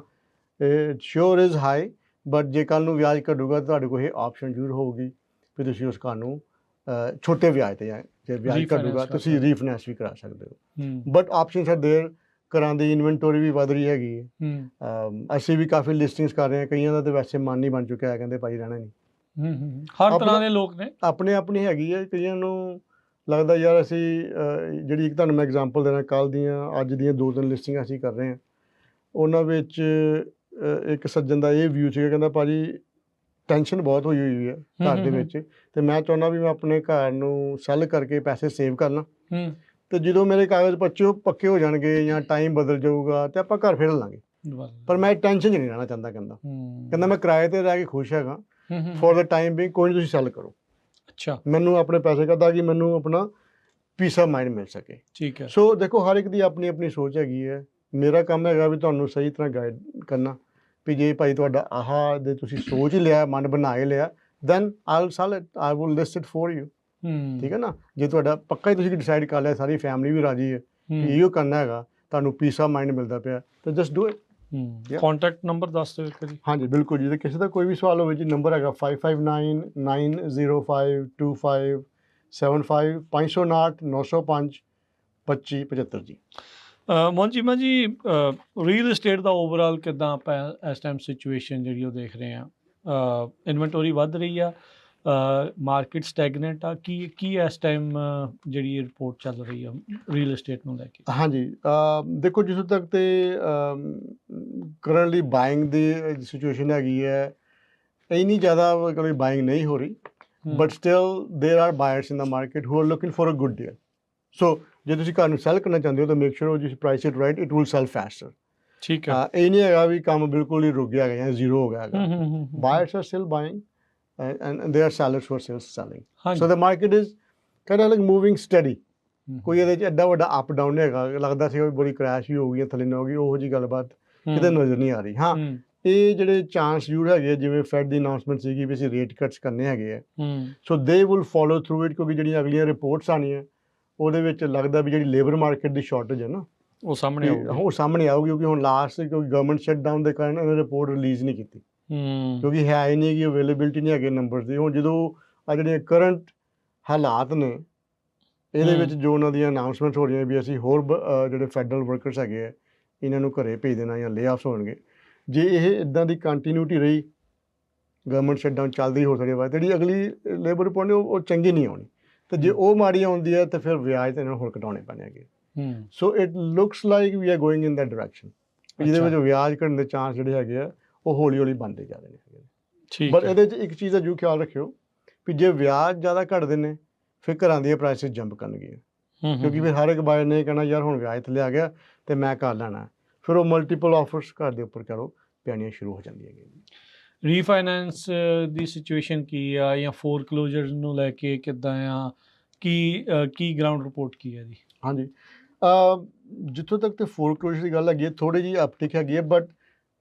ਇਹ ਸ਼ੋਰ ਇਜ਼ ਹਾਈ ਬਟ ਜੇ ਕੱਲ ਨੂੰ ਵਿਆਜ ਘਟੂਗਾ ਤੁਹਾਡੇ ਕੋਲ ਇਹ ਆਪਸ਼ਨ ਜ਼ਰੂਰ ਹੋਊਗੀ ਵੀ ਤੁਸੀਂ ਉਸ ਘਰ ਨੂੰ ਛੋਟੇ ਵਿਆਜ ਤੇ ਜਾਂ ਜੇ ਵਿਆਜ Refinance ਘਟੂਗਾ ਕਰ ਤੁਸੀਂ ਸਕਦੇ। ਰੀਫਾਈਨੈਂਸ ਵੀ ਕਰਾ ਸਕਦੇ ਹੋ ਹੂੰ ਬਟ ਆਪਸ਼ਨਸ ਆਰ देयर ਘਰਾਂ ਦੀ ਇਨਵੈਂਟਰੀ ਵੀ ਵਧ ਰਹੀ ਹੈਗੀ ਹੈ ਹੂੰ ਅਮ, ਅਸੀਂ ਵੀ ਕਾਫੀ ਲਿਸਟਿੰਗਸ ਕਰ ਰਹੇ ਹਾਂ ਕਈਆਂ ਦਾ ਤਾਂ ਵੈਸੇ ਮਨ ਨਹੀਂ ਬਣ ਚੁੱਕਿਆ ਹੈ ਕਹਿੰਦੇ ਭਾਈ ਰਹਿਣਾ ਨਹੀਂ ਹੂੰ ਹੂੰ ਹਰ ਤਰ੍ਹਾਂ ਆਪਣਾ- ਦੇ ਲੋਕ ਨੇ ਆਪਣੇ ਆਪਣੀ ਹੈਗੀ ਹੈ ਕਈਆਂ ਨੂੰ ਲੱਗਦਾ ਯਾਰ ਅਸੀਂ ਅਹ, ਜਿਹੜੀ ਇੱਕ ਤੁਹਾਨੂੰ ਮੈਂ ਐਗਜ਼ਾਮਪਲ ਦੇਣਾ ਕੱਲ ਦੀਆਂ ਅੱਜ ਦੀਆਂ ਦੋ ਤਿੰਨ ਲਿਸਟਿੰਗਾਂ ਅਸੀਂ ਕਰ ਰਹੇ ਹਾਂ ਉਹਨਾਂ ਵਿੱਚ ਅਹ, ਇੱਕ ਸੱਜਣ ਦਾ ਇਹ ਵਿਊ ਸੀਗਾ ਕਹਿੰਦਾ ਭਾਜੀ ਟੈਨਸ਼ਨ ਬਹੁਤ ਹੋਈ ਹੋਈ ਹੈ ਘਰ ਦੇ ਵਿੱਚ। ਤੇ ਮੈਂ ਚਾਹੁੰਦਾ ਵੀ ਮੈਂ ਆਪਣੇ ਘਰ ਨੂੰ ਸੈੱਲ ਕਰਕੇ ਪੈਸੇ ਸੇਵ ਕਰ ਲਾਂ। ਹੂੰ। ਤੇ ਜਦੋਂ ਮੇਰੇ ਕਾਗਜ਼ ਪੱਚੇ ਪੱਕੇ ਹੋ ਜਾਣਗੇ ਜਾਂ ਟਾਈਮ ਬਦਲ ਜਾਊਗਾ ਤੇ ਆਪਾਂ ਘਰ ਫੇਰ ਲਾਂਗੇ। ਪਰ ਮੈਂ ਟੈਨਸ਼ਨ ਨਹੀਂ ਰਹਿਣਾ ਚਾਹੁੰਦਾ ਕਹਿੰਦਾ। ਕਹਿੰਦਾ ਮੈਂ ਕਿਰਾਏ ਤੇ ਰਹਿ ਕੇ ਖੁਸ਼ ਹੈਗਾ। ਫॉर द ਟਾਈਮ ਵੀ ਕੋਈ ਨਹੀਂ ਤੁਸੀਂ ਸੈੱਲ ਕਰੋ। ਅੱਛਾ। ਮੈਨੂੰ ਆਪਣੇ ਪੈਸੇ ਕਹਦਾ ਕਿ ਮੈਨੂੰ ਆਪਣਾ ਪੀਸ ਆਫ ਮਾਈਂਡ ਮਿਲ ਸਕੇ। ਠੀਕ ਹੈ। ਸੋ ਦੇਖੋ ਹਰ ਇੱਕ ਦੀ ਆਪਣੀ ਆਪਣੀ ਸੋਚ ਹੈਗੀ ਹੈ। ਮੇਰਾ ਕੰਮ ਹੈਗਾ ਵੀ ਤੁਹਾਨੂੰ ਸਹੀ ਤਰ੍ਹਾਂ ਗਾਈਡ ਕਰਨਾ। ਵੀ ਜੇ ਭਾਈ ਤੁਹਾਡਾ ਆਹ ਦੇ ਤੁਸੀਂ ਸੋਚ ਹੀ ਲਿਆ ਮਨ ਬਣਾ ਹੀ ਲਿਆ then I sell I will list it for you ਠੀਕ ਹੈ ਨਾ? ਜੇ ਤੁਹਾਡਾ ਪੱਕਾ ਹੀ ਤੁਸੀਂ ਡਿਸਾਈਡ ਕਰ ਲਿਆ ਸਾਰੀ ਫੈਮਿਲੀ ਵੀ ਰਾਜੀ ਹੈ ਕਿ ਇਹੋ ਕਰਨਾ ਹੈਗਾ ਤੁਹਾਨੂੰ ਪੀਸ ਆਫ ਮਾਈਂਡ ਮਿਲਦਾ ਪਿਆ ਤਾਂ just do it. Contact number ਦੱਸ ਦਿਓ ਇੱਕ ਵਾਰੀ। ਹਾਂਜੀ ਬਿਲਕੁਲ ਜੀ। ਤੇ ਕਿਸੇ ਦਾ ਕੋਈ ਵੀ ਸਵਾਲ ਹੋਵੇ ਜੀ ਨੰਬਰ ਹੈਗਾ 5599052575 559 905 2575 ਜੀ। ਮੋਨਜੀਮਾ ਜੀ ਰੀਅਲ ਏਸਟੇਟ ਦਾ ਓਵਰਆਲ ਕਿਦਾਂ ਆਪਾਂ ਇਸ ਟਾਈਮ ਸਿਚੁਏਸ਼ਨ ਜਿਹੜੀ ਉਹ ਦੇਖ ਰਹੇ ਆ ਇਨਵੈਂਟਰੀ ਵੱਧ ਰਹੀ ਆ ਮਾਰਕੀਟ ਸਟੈਗਨੈਂਟ ਆ ਕੀ ਕੀ ਇਸ ਟਾਈਮ ਜਿਹੜੀ ਰਿਪੋਰਟ ਚੱਲ ਰਹੀ ਆ ਰੀਅਲ ਏਸਟੇਟ ਨੂੰ ਲੈ ਕੇ? ਹਾਂਜੀ ਦੇਖੋ ਜਿਸ ਤੱਕ ਤੇ ਕਰੰਟਲੀ ਬਾਇੰਗ ਦੀ ਸਿਚੁਏਸ਼ਨ ਹੈਗੀ ਹੈ ਇੰਨੀ ਜ਼ਿਆਦਾ ਕੋਈ ਬਾਇੰਗ ਨਹੀਂ ਹੋ ਰਹੀ but still there are buyers in the market who are looking for a good deal so ਜੇ ਤੁਸੀਂ ਘਰ ਨੂੰ ਸੈਲ ਕਰਨਾ ਚਾਹੁੰਦੇ ਹੋ ਤਾਂ ਮੇਕ ਸ਼ੋਰ ਜਿਸ price it right it will sell faster ਠੀਕ ਹੈ। ਇਹ ਨਹੀਂ ਹੈਗਾ ਵੀ ਕੰਮ ਬਿਲਕੁਲ ਹੀ ਰੁਕ ਗਿਆ ਜਾਂ ਜ਼ੀਰੋ ਹੋ ਗਿਆ ਹੈਗਾ। ਹੂੰ, ਹੂੰ, ਹੂੰ, ਹੂੰ, and, and there are sellers who are still selling. ਹਾਂਜੀ, So the market is kind of like moving steady. ਹੂੰ, ਕੋਈ ਇਹਦੇ ਚ ਐਡਾ ਵੱਡਾ ਅਪ ਡਾਊਨ ਨਹੀਂ ਹੈਗਾ। ਲੱਗਦਾ ਸੀ ਵੀ ਬੜੀ ਕ੍ਰੈਸ਼ ਵੀ ਹੋ ਗਈ ਹੈ ਥੱਲੇ ਨਾ ਹੋ ਗਈ ਉਹੋ ਜੀ ਗੱਲਬਾਤ ਹੂੰ, ਕਿਤੇ ਨਜ਼ਰ ਨਹੀਂ ਆ ਰਹੀ। ਹਾਂ ਹੂੰ, ਇਹ ਜਿਹੜੇ ਚਾਂਸ ਜ਼ਰੂਰ ਹੈਗੇ ਜਿਵੇਂ ਫੈਡ ਦੀ ਅਨਾਉਂਸਮੈਂਟ ਸੀਗੀ ਵੀ ਅਸੀਂ ਰੇਟ ਕੱਟਸ ਕਰਨੇ ਹੈਗੇ ਆ। ਹੂੰ, ਸੋ they will follow through it ਕਿਉਂਕਿ ਜਿਹੜੀਆਂ ਅਗਲੀਆਂ ਰਿਪੋਰਟਸ ਆਣੀਆਂ ਉਹਦੇ ਵਿੱਚ ਲੱਗਦਾ ਵੀ ਜਿਹੜੀ ਲੇਬਰ ਮਾਰਕੀਟ ਦੀ ਸ਼ਾਰਟੇਜ ਹੈ ਨਾ ਉਹ ਸਾਹਮਣੇ ਆਊਗਾ। ਉਹ ਸਾਹਮਣੇ ਆਊਗੀ ਕਿਉਂਕਿ ਹੁਣ ਲਾਸਟ ਕਿਉਂਕਿ ਗਵਰਨਮੈਂਟ ਸ਼ਟ ਡਾਊਨ ਦੇ ਕਾਰਨ ਇਹਨਾਂ ਨੇ ਰਿਪੋਰਟ ਰਿਲੀਜ਼ ਨਹੀਂ ਕੀਤੀ। ਹੂੰ। ਕਿਉਂਕਿ ਹੈ ਹੀ ਨਹੀਂ ਕਿ ਅਵੇਲੇਬਿਲਟੀ ਨਹੀਂ ਹੈਗੇ ਨੰਬਰਸ ਦੀ। ਹੁਣ ਜਦੋਂ ਆ ਜਿਹੜੀਆਂ ਕਰੰਟ ਹਾਲਾਤ ਨੇ ਇਹਦੇ। ਵਿੱਚ ਜੋ ਉਹਨਾਂ ਦੀਆਂ ਅਨਾਉਂਸਮੈਂਟਸ ਹੋ ਰਹੀਆਂ ਵੀ ਅਸੀਂ ਹੋਰ ਜਿਹੜੇ ਫੈਡਰਲ ਵਰਕਰਸ ਹੈਗੇ ਆ ਇਹਨਾਂ ਨੂੰ ਘਰੇ ਭੇਜ ਦੇਣਾ ਜਾਂ ਲੇਆਫਸ ਹੋਣਗੇ। ਜੇ ਇਹ ਇਦਾਂ ਦੀ ਕੰਟੀਨਿਊਟੀ ਰਹੀ ਗਵਰਨਮੈਂਟ ਸ਼ਟਡਾਊਨ ਚੱਲਦੀ ਹੋ ਸਕਦੀ ਹੈ ਜਿਹੜੀ ਅਗਲੀ ਲੇਬਰ ਰਿਪੋਰਟ ਨੇ ਉਹ ਉਹ ਚੰਗੀ ਨਹੀਂ ਆਉਣੀ। ਤੇ ਜੇ। ਉਹ ਮਾੜੀ ਆਉਂਦੀ ਹੈ ਤਾਂ ਫਿਰ ਵਿਆਜ ਤੇ ਇਹਨਾਂ ਨੂੰ ਹੋਰ ਘਟਾਉਣੇ ਪੈਣੇ ਹੈਗੇ। ਹੂੰ। So it looks like we are going in that direction ਜਿਹਦੇ। ਵਿੱਚ ਵਿਆਜ ਘਟਣ ਦੇ ਚਾਂਸ ਜਿਹੜੇ ਹੈਗੇ ਆ ਉਹ ਹੌਲੀ ਹੌਲੀ ਬਣਦੇ ਜਾ ਰਹੇ ਨੇ ਠੀਕ ਬਟ ਹੈ। ਇਹਦੇ 'ਚ ਇੱਕ ਚੀਜ਼ ਦਾ ਜੂ ਖਿਆਲ ਰੱਖਿਓ ਵੀ ਜੇ ਵਿਆਜ ਜ਼ਿਆਦਾ ਘਟਦੇ ਨੇ ਫਿਰ ਘਰਾਂ ਦੀਆਂ ਪ੍ਰਾਈਸਿਸ ਜੰਪ ਕਰਨਗੀਆਂ। ਕਿਉਂਕਿ ਫਿਰ ਹਰ ਇੱਕ ਬਾਇਰ ਨੇ ਕਹਿਣਾ ਯਾਰ ਹੁਣ ਵਿਆਜ ਥੱਲੇ ਆ ਗਿਆ ਤੇ ਮੈਂ ਘਰ ਲੈਣਾ। ਫਿਰ ਉਹ ਮਲਟੀਪਲ ਆਫਰਸ ਘਰ ਦੇ ਉੱਪਰ ਕਰੋ ਪੈਣੀਆਂ ਸ਼ੁਰੂ ਹੋ ਜਾਂਦੀਆਂ ਹੈਗੀਆਂ। ਰੀਫਾਈਨੈਂਸ ਦੀ ਸਿਚੁਏਸ਼ਨ ਕੀ ਆ ਜਾਂ ਫੋਰ ਕਲੋਜ਼ਰ ਨੂੰ ਲੈ ਕੇ ਕਿੱਦਾਂ ਆ? ਕੀ ਕੀ ਗਰਾਊਂਡ ਰਿਪੋਰਟ ਕੀ ਹੈ ਜੀ ਹਾਂਜੀ ਜਿੱਥੋਂ ਤੱਕ ਤੇ ਫੋਰ ਕਲੋਜ਼ਰ ਦੀ ਗੱਲ ਹੈਗੀ ਹੈ ਥੋੜੀ ਜੀ ਅਪਟਿਕ ਹੈਗੀ ਹੈ ਬਟ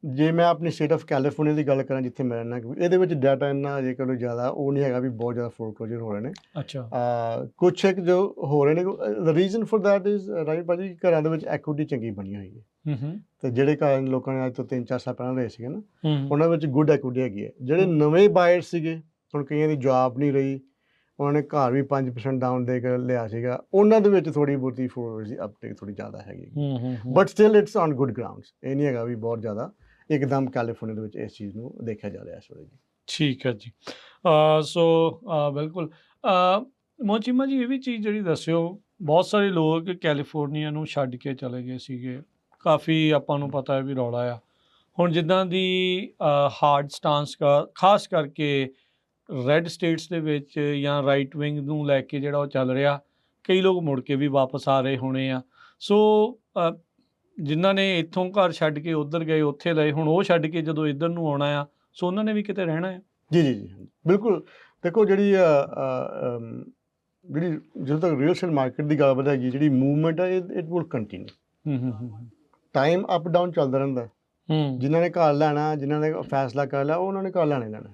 ਜੇ ਮੈਂ ਆਪਣੀ ਸਟੇਟ ਆਫ ਕੈਲੀਫੋਰਨੀਆ ਦੀ ਗੱਲ ਕਰਾਂ ਜਿੱਥੇ ਮੈਂ ਰਹਿਣਾ ਇਹਦੇ ਵਿੱਚ ਡਾਟਾ ਇੰਨਾ ਜੇ ਕੋਲ ਜ਼ਿਆਦਾ ਉਹ ਨਹੀਂ ਹੈਗਾ ਵੀ ਬਹੁਤ ਜ਼ਿਆਦਾ ਫੋਰ ਕਲੋਜਰ ਹੋ ਰਹੇ ਨੇ। ਅੱਛਾ। ਆ ਕੁਝ ਇੱਕ ਜੋ ਹੋ ਰਹੇ ਨੇ reason for that is right ਭਾਜੀ ਘਰਾਂ ਦੇ ਵਿੱਚ ਐਕੁਇਟੀ ਚੰਗੀ ਬਣੀ ਹੋਈ ਹੈ। ਹੂੰ। ਤੇ ਜਿਹੜੇ ਘਰ ਲੋਕਾਂ ਨੇ ਅੱਜ ਤੋਂ 3-4 ਸਾਲ ਪਹਿਲਾਂ ਰਹੇ ਸੀਗੇ ਨਾ ਉਹਨਾਂ ਵਿੱਚ ਗੁੱਡ ਐਕੁਇਟੀ ਹੈਗੀ ਹੈ। ਜਿਹੜੇ ਨਵੇਂ ਬਾਇਰ ਸੀਗੇ ਹੁਣ ਕਈਆਂ ਦੀ ਜੌਬ ਨਹੀਂ ਰਹੀ ਉਹਨਾਂ ਨੇ ਘਰ ਵੀ 5% ਡਾਊਨ ਦੇ ਕੇ ਲਿਆ ਸੀਗਾ ਉਹਨਾਂ ਦੇ ਵਿੱਚ ਥੋੜੀ ਬਹੁਤੀ ਫੋਰਸ ਦੀ ਅਪਟੇਕ ਥੋੜੀ ਜ਼ਿਆਦਾ ਹੈਗੀ but still it's on good grounds ਇਹ ਨਹੀਂ ਹੈਗਾ ਵੀ ਬਹੁਤ ਜ਼ਿਆਦਾ ਇੱਕਦਮ ਕੈਲੀਫੋਰਨੀਆ ਦੇ ਵਿੱਚ ਇਸ ਚੀਜ਼ ਨੂੰ ਦੇਖਿਆ ਜਾ ਰਿਹਾ ਇਸ ਵੇਲੇ ਜੀ। ਠੀਕ ਹੈ ਜੀ। ਸੋ ਬਿਲਕੁਲ। ਮੋਚੀਮਾ ਜੀ ਇਹ ਵੀ ਚੀਜ਼ ਜਿਹੜੀ ਦੱਸਿਓ ਬਹੁਤ ਸਾਰੇ ਲੋਕ ਕੈਲੀਫੋਰਨੀਆ ਨੂੰ ਛੱਡ ਕੇ ਚਲੇ ਗਏ ਸੀਗੇ। ਕਾਫੀ ਆਪਾਂ ਨੂੰ ਪਤਾ ਹੈ ਵੀ ਰੌਲਾ ਆ। ਹੁਣ ਜਿੱਦਾਂ ਦੀ ਹਾਰਡ ਸਟਾਂਸ ਦਾ ਖਾਸ ਕਰਕੇ ਰੈੱਡ ਸਟੇਟਸ ਦੇ ਵਿੱਚ ਜਾਂ ਰਾਈਟ ਵਿੰਗ ਨੂੰ ਲੈ ਕੇ ਜਿਹੜਾ ਉਹ ਚੱਲ ਰਿਹਾ ਕਈ ਲੋਕ ਮੁੜ ਕੇ ਵੀ ਵਾਪਸ ਆ ਰਹੇ ਹੋਣੇ ਆ। ਸੋ ਜਿਨ੍ਹਾਂ ਨੇ ਇੱਥੋਂ ਘਰ ਛੱਡ ਕੇ ਉੱਧਰ ਗਏ ਉੱਥੇ ਲਏ ਹੁਣ ਉਹ ਛੱਡ ਕੇ ਜਦੋਂ ਇੱਧਰ ਨੂੰ ਆਉਣਾ ਆ ਸੋ ਉਹਨਾਂ ਨੇ ਵੀ ਕਿਤੇ ਰਹਿਣਾ ਹੈ ਜੀ ਜੀ ਜੀ ਬਿਲਕੁਲ। ਦੇਖੋ ਜਿਹੜੀ ਜਿਹੜੀ ਜਦੋਂ ਤੱਕ ਰੀਅਲ ਸਟੇਟ ਮਾਰਕੀਟ ਦੀ ਗੱਲ ਵਧੇਗੀ ਜਿਹੜੀ ਮੂਵਮੈਂਟ ਹੈ ਇਟ ਵਿਲ ਕੰਟੀਨਿਊ ਹੂੰ ਹੂੰ ਹੂੰ। ਟਾਈਮ ਅਪ ਡਾਊਨ ਚੱਲਦਾ ਰਹਿੰਦਾ। ਹੂੰ। ਜਿਨ੍ਹਾਂ ਨੇ ਘਰ ਲੈਣਾ ਜਿਨ੍ਹਾਂ ਨੇ ਫੈਸਲਾ ਕਰ ਲਿਆ ਉਹਨਾਂ ਨੇ ਘਰ ਲੈਣੇ ਲੈਣਾ।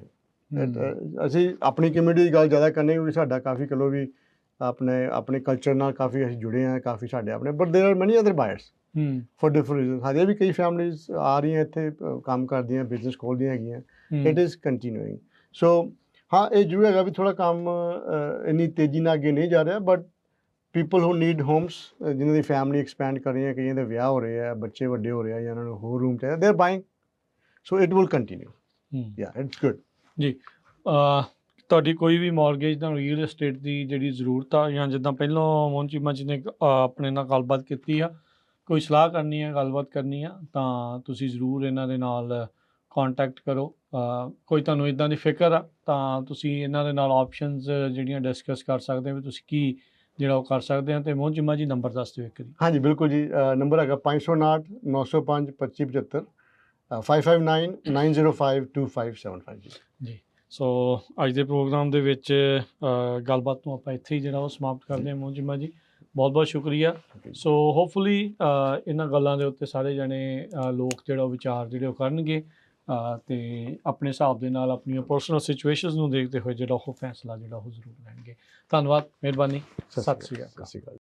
ਅਸੀਂ ਆਪਣੀ ਕਮਿਊਨਿਟੀ ਦੀ ਗੱਲ ਜ਼ਿਆਦਾ ਕਰਨੀ ਕਿਉਂਕਿ ਸਾਡਾ ਕਾਫੀ ਕਲੋ ਵੀ ਆਪਣੇ ਆਪਣੇ ਕਲਚਰ ਨਾਲ ਕਾਫੀ ਅਸੀਂ ਜੁੜੇ ਆ ਕਾਫੀ ਸਾਡੇ ਆਪਣੇ but there are many other buyers hmm for different reason ਸਾਡੇ ਵੀ ਕਈ ਫੈਮਲੀਜ਼ ਆ ਰਹੀਆਂ ਇੱਥੇ ਕੰਮ ਕਰਦੀਆਂ ਬਿਜ਼ਨਸ ਖੋਲਦੀਆਂ ਹੈਗੀਆਂ। ਇਟ ਇਜ਼ ਕੰਟੀਨਿਊਇੰਗ ਸੋ ਹਾਂ ਇਹ ਜੁੜੇਗਾ ਵੀ ਥੋੜਾ ਕੰਮ ਇੰਨੀ ਤੇਜ਼ੀ ਨਾਲ ਅੱਗੇ ਨਹੀਂ ਜਾ ਰਿਹਾ but people who need homes ਜਿਨ੍ਹਾਂ ਦੀ ਫੈਮਿਲੀ ਐਕਸਪੈਂਡ ਕਰ ਰਹੀ ਹੈ ਕਈਆਂ ਦੇ ਵਿਆਹ ਹੋ ਰਹੇ ਆ ਬੱਚੇ ਵੱਡੇ ਹੋ ਰਹੇ ਆ ਜਾਂ ਉਹਨਾਂ ਨੂੰ ਹੋਰ ਰੂਮ ਚਾਹੀਦਾ they are buying so it will continue yeah it's good uh ਤੁਹਾਡੀ ਕੋਈ ਵੀ ਮਾਰਗੇਜ ਜਾਂ ਰੀਅਲ ਏਸਟੇਟ ਦੀ ਜਿਹੜੀ ਜ਼ਰੂਰਤ ਆ ਜਾਂ ਜਿੱਦਾਂ ਪਹਿਲਾਂ ਮੋਨਚੀਮਾ ਜੀ ਨੇ ਆਪਣੇ ਨਾਲ ਗੱਲਬਾਤ ਕੀਤੀ ਆ ਕੋਈ ਸਲਾਹ ਕਰਨੀ ਹੈ ਗੱਲਬਾਤ ਕਰਨੀ ਆ ਤਾਂ ਤੁਸੀਂ ਜ਼ਰੂਰ ਇਹਨਾਂ ਦੇ ਨਾਲ ਕੰਟੈਕਟ ਕਰੋ। ਕੋਈ ਤੁਹਾਨੂੰ ਇਦਾਂ ਦੀ ਫਿਕਰ ਆ ਤਾਂ ਤੁਸੀਂ ਇਹਨਾਂ ਦੇ ਨਾਲ ਆਪਸ਼ਨਸ ਜਿਹੜੀਆਂ ਡਿਸਕਸ ਕਰ ਸਕਦੇ ਹੋ ਵੀ ਤੁਸੀਂ ਕੀ ਜਿਹੜਾ ਉਹ ਕਰ ਸਕਦੇ ਆ ਤੇ ਮੋਨਚੀਮਾ ਜੀ ਨੰਬਰ ਦੱਸ ਦਿਓ ਇੱਕ ਵਾਰੀ। ਹਾਂਜੀ ਬਿਲਕੁਲ ਜੀ ਨੰਬਰ ਹੈਗਾ 559 905 2575 5599052575 ਜੀ। ਸੋ ਅੱਜ ਦੇ ਪ੍ਰੋਗਰਾਮ ਦੇ ਵਿੱਚ ਗੱਲਬਾਤ ਨੂੰ ਆਪਾਂ ਇੱਥੇ ਹੀ ਜਿਹੜਾ ਉਹ ਸਮਾਪਤ ਕਰਦੇ ਹਾਂ ਮੋਨਚੀਮਾ ਜੀ ਬਹੁਤ ਬਹੁਤ ਸ਼ੁਕਰੀਆ। ਸੋ ਹੋਪਫੁਲੀ ਇਹਨਾਂ ਗੱਲਾਂ ਦੇ ਉੱਤੇ ਸਾਰੇ ਜਣੇ ਲੋਕ ਜਿਹੜਾ ਉਹ ਵਿਚਾਰ ਜਿਹੜੇ ਉਹ ਕਰਨਗੇ। ਤੇ ਆਪਣੇ ਹਿਸਾਬ ਦੇ ਨਾਲ ਆਪਣੀਆਂ ਪਰਸਨਲ ਸਿਚੁਏਸ਼ਨਸ ਨੂੰ ਦੇਖਦੇ ਹੋਏ ਜਿਹੜਾ ਉਹ ਫੈਸਲਾ ਜਿਹੜਾ ਉਹ ਜ਼ਰੂਰ ਲੈਣਗੇ। ਧੰਨਵਾਦ ਮਿਹਰਬਾਨੀ ਸਤਿ ਸ਼੍ਰੀ ਅਕਾਲ। ਸਤਿ ਸ਼੍ਰੀ ਅਕਾਲ।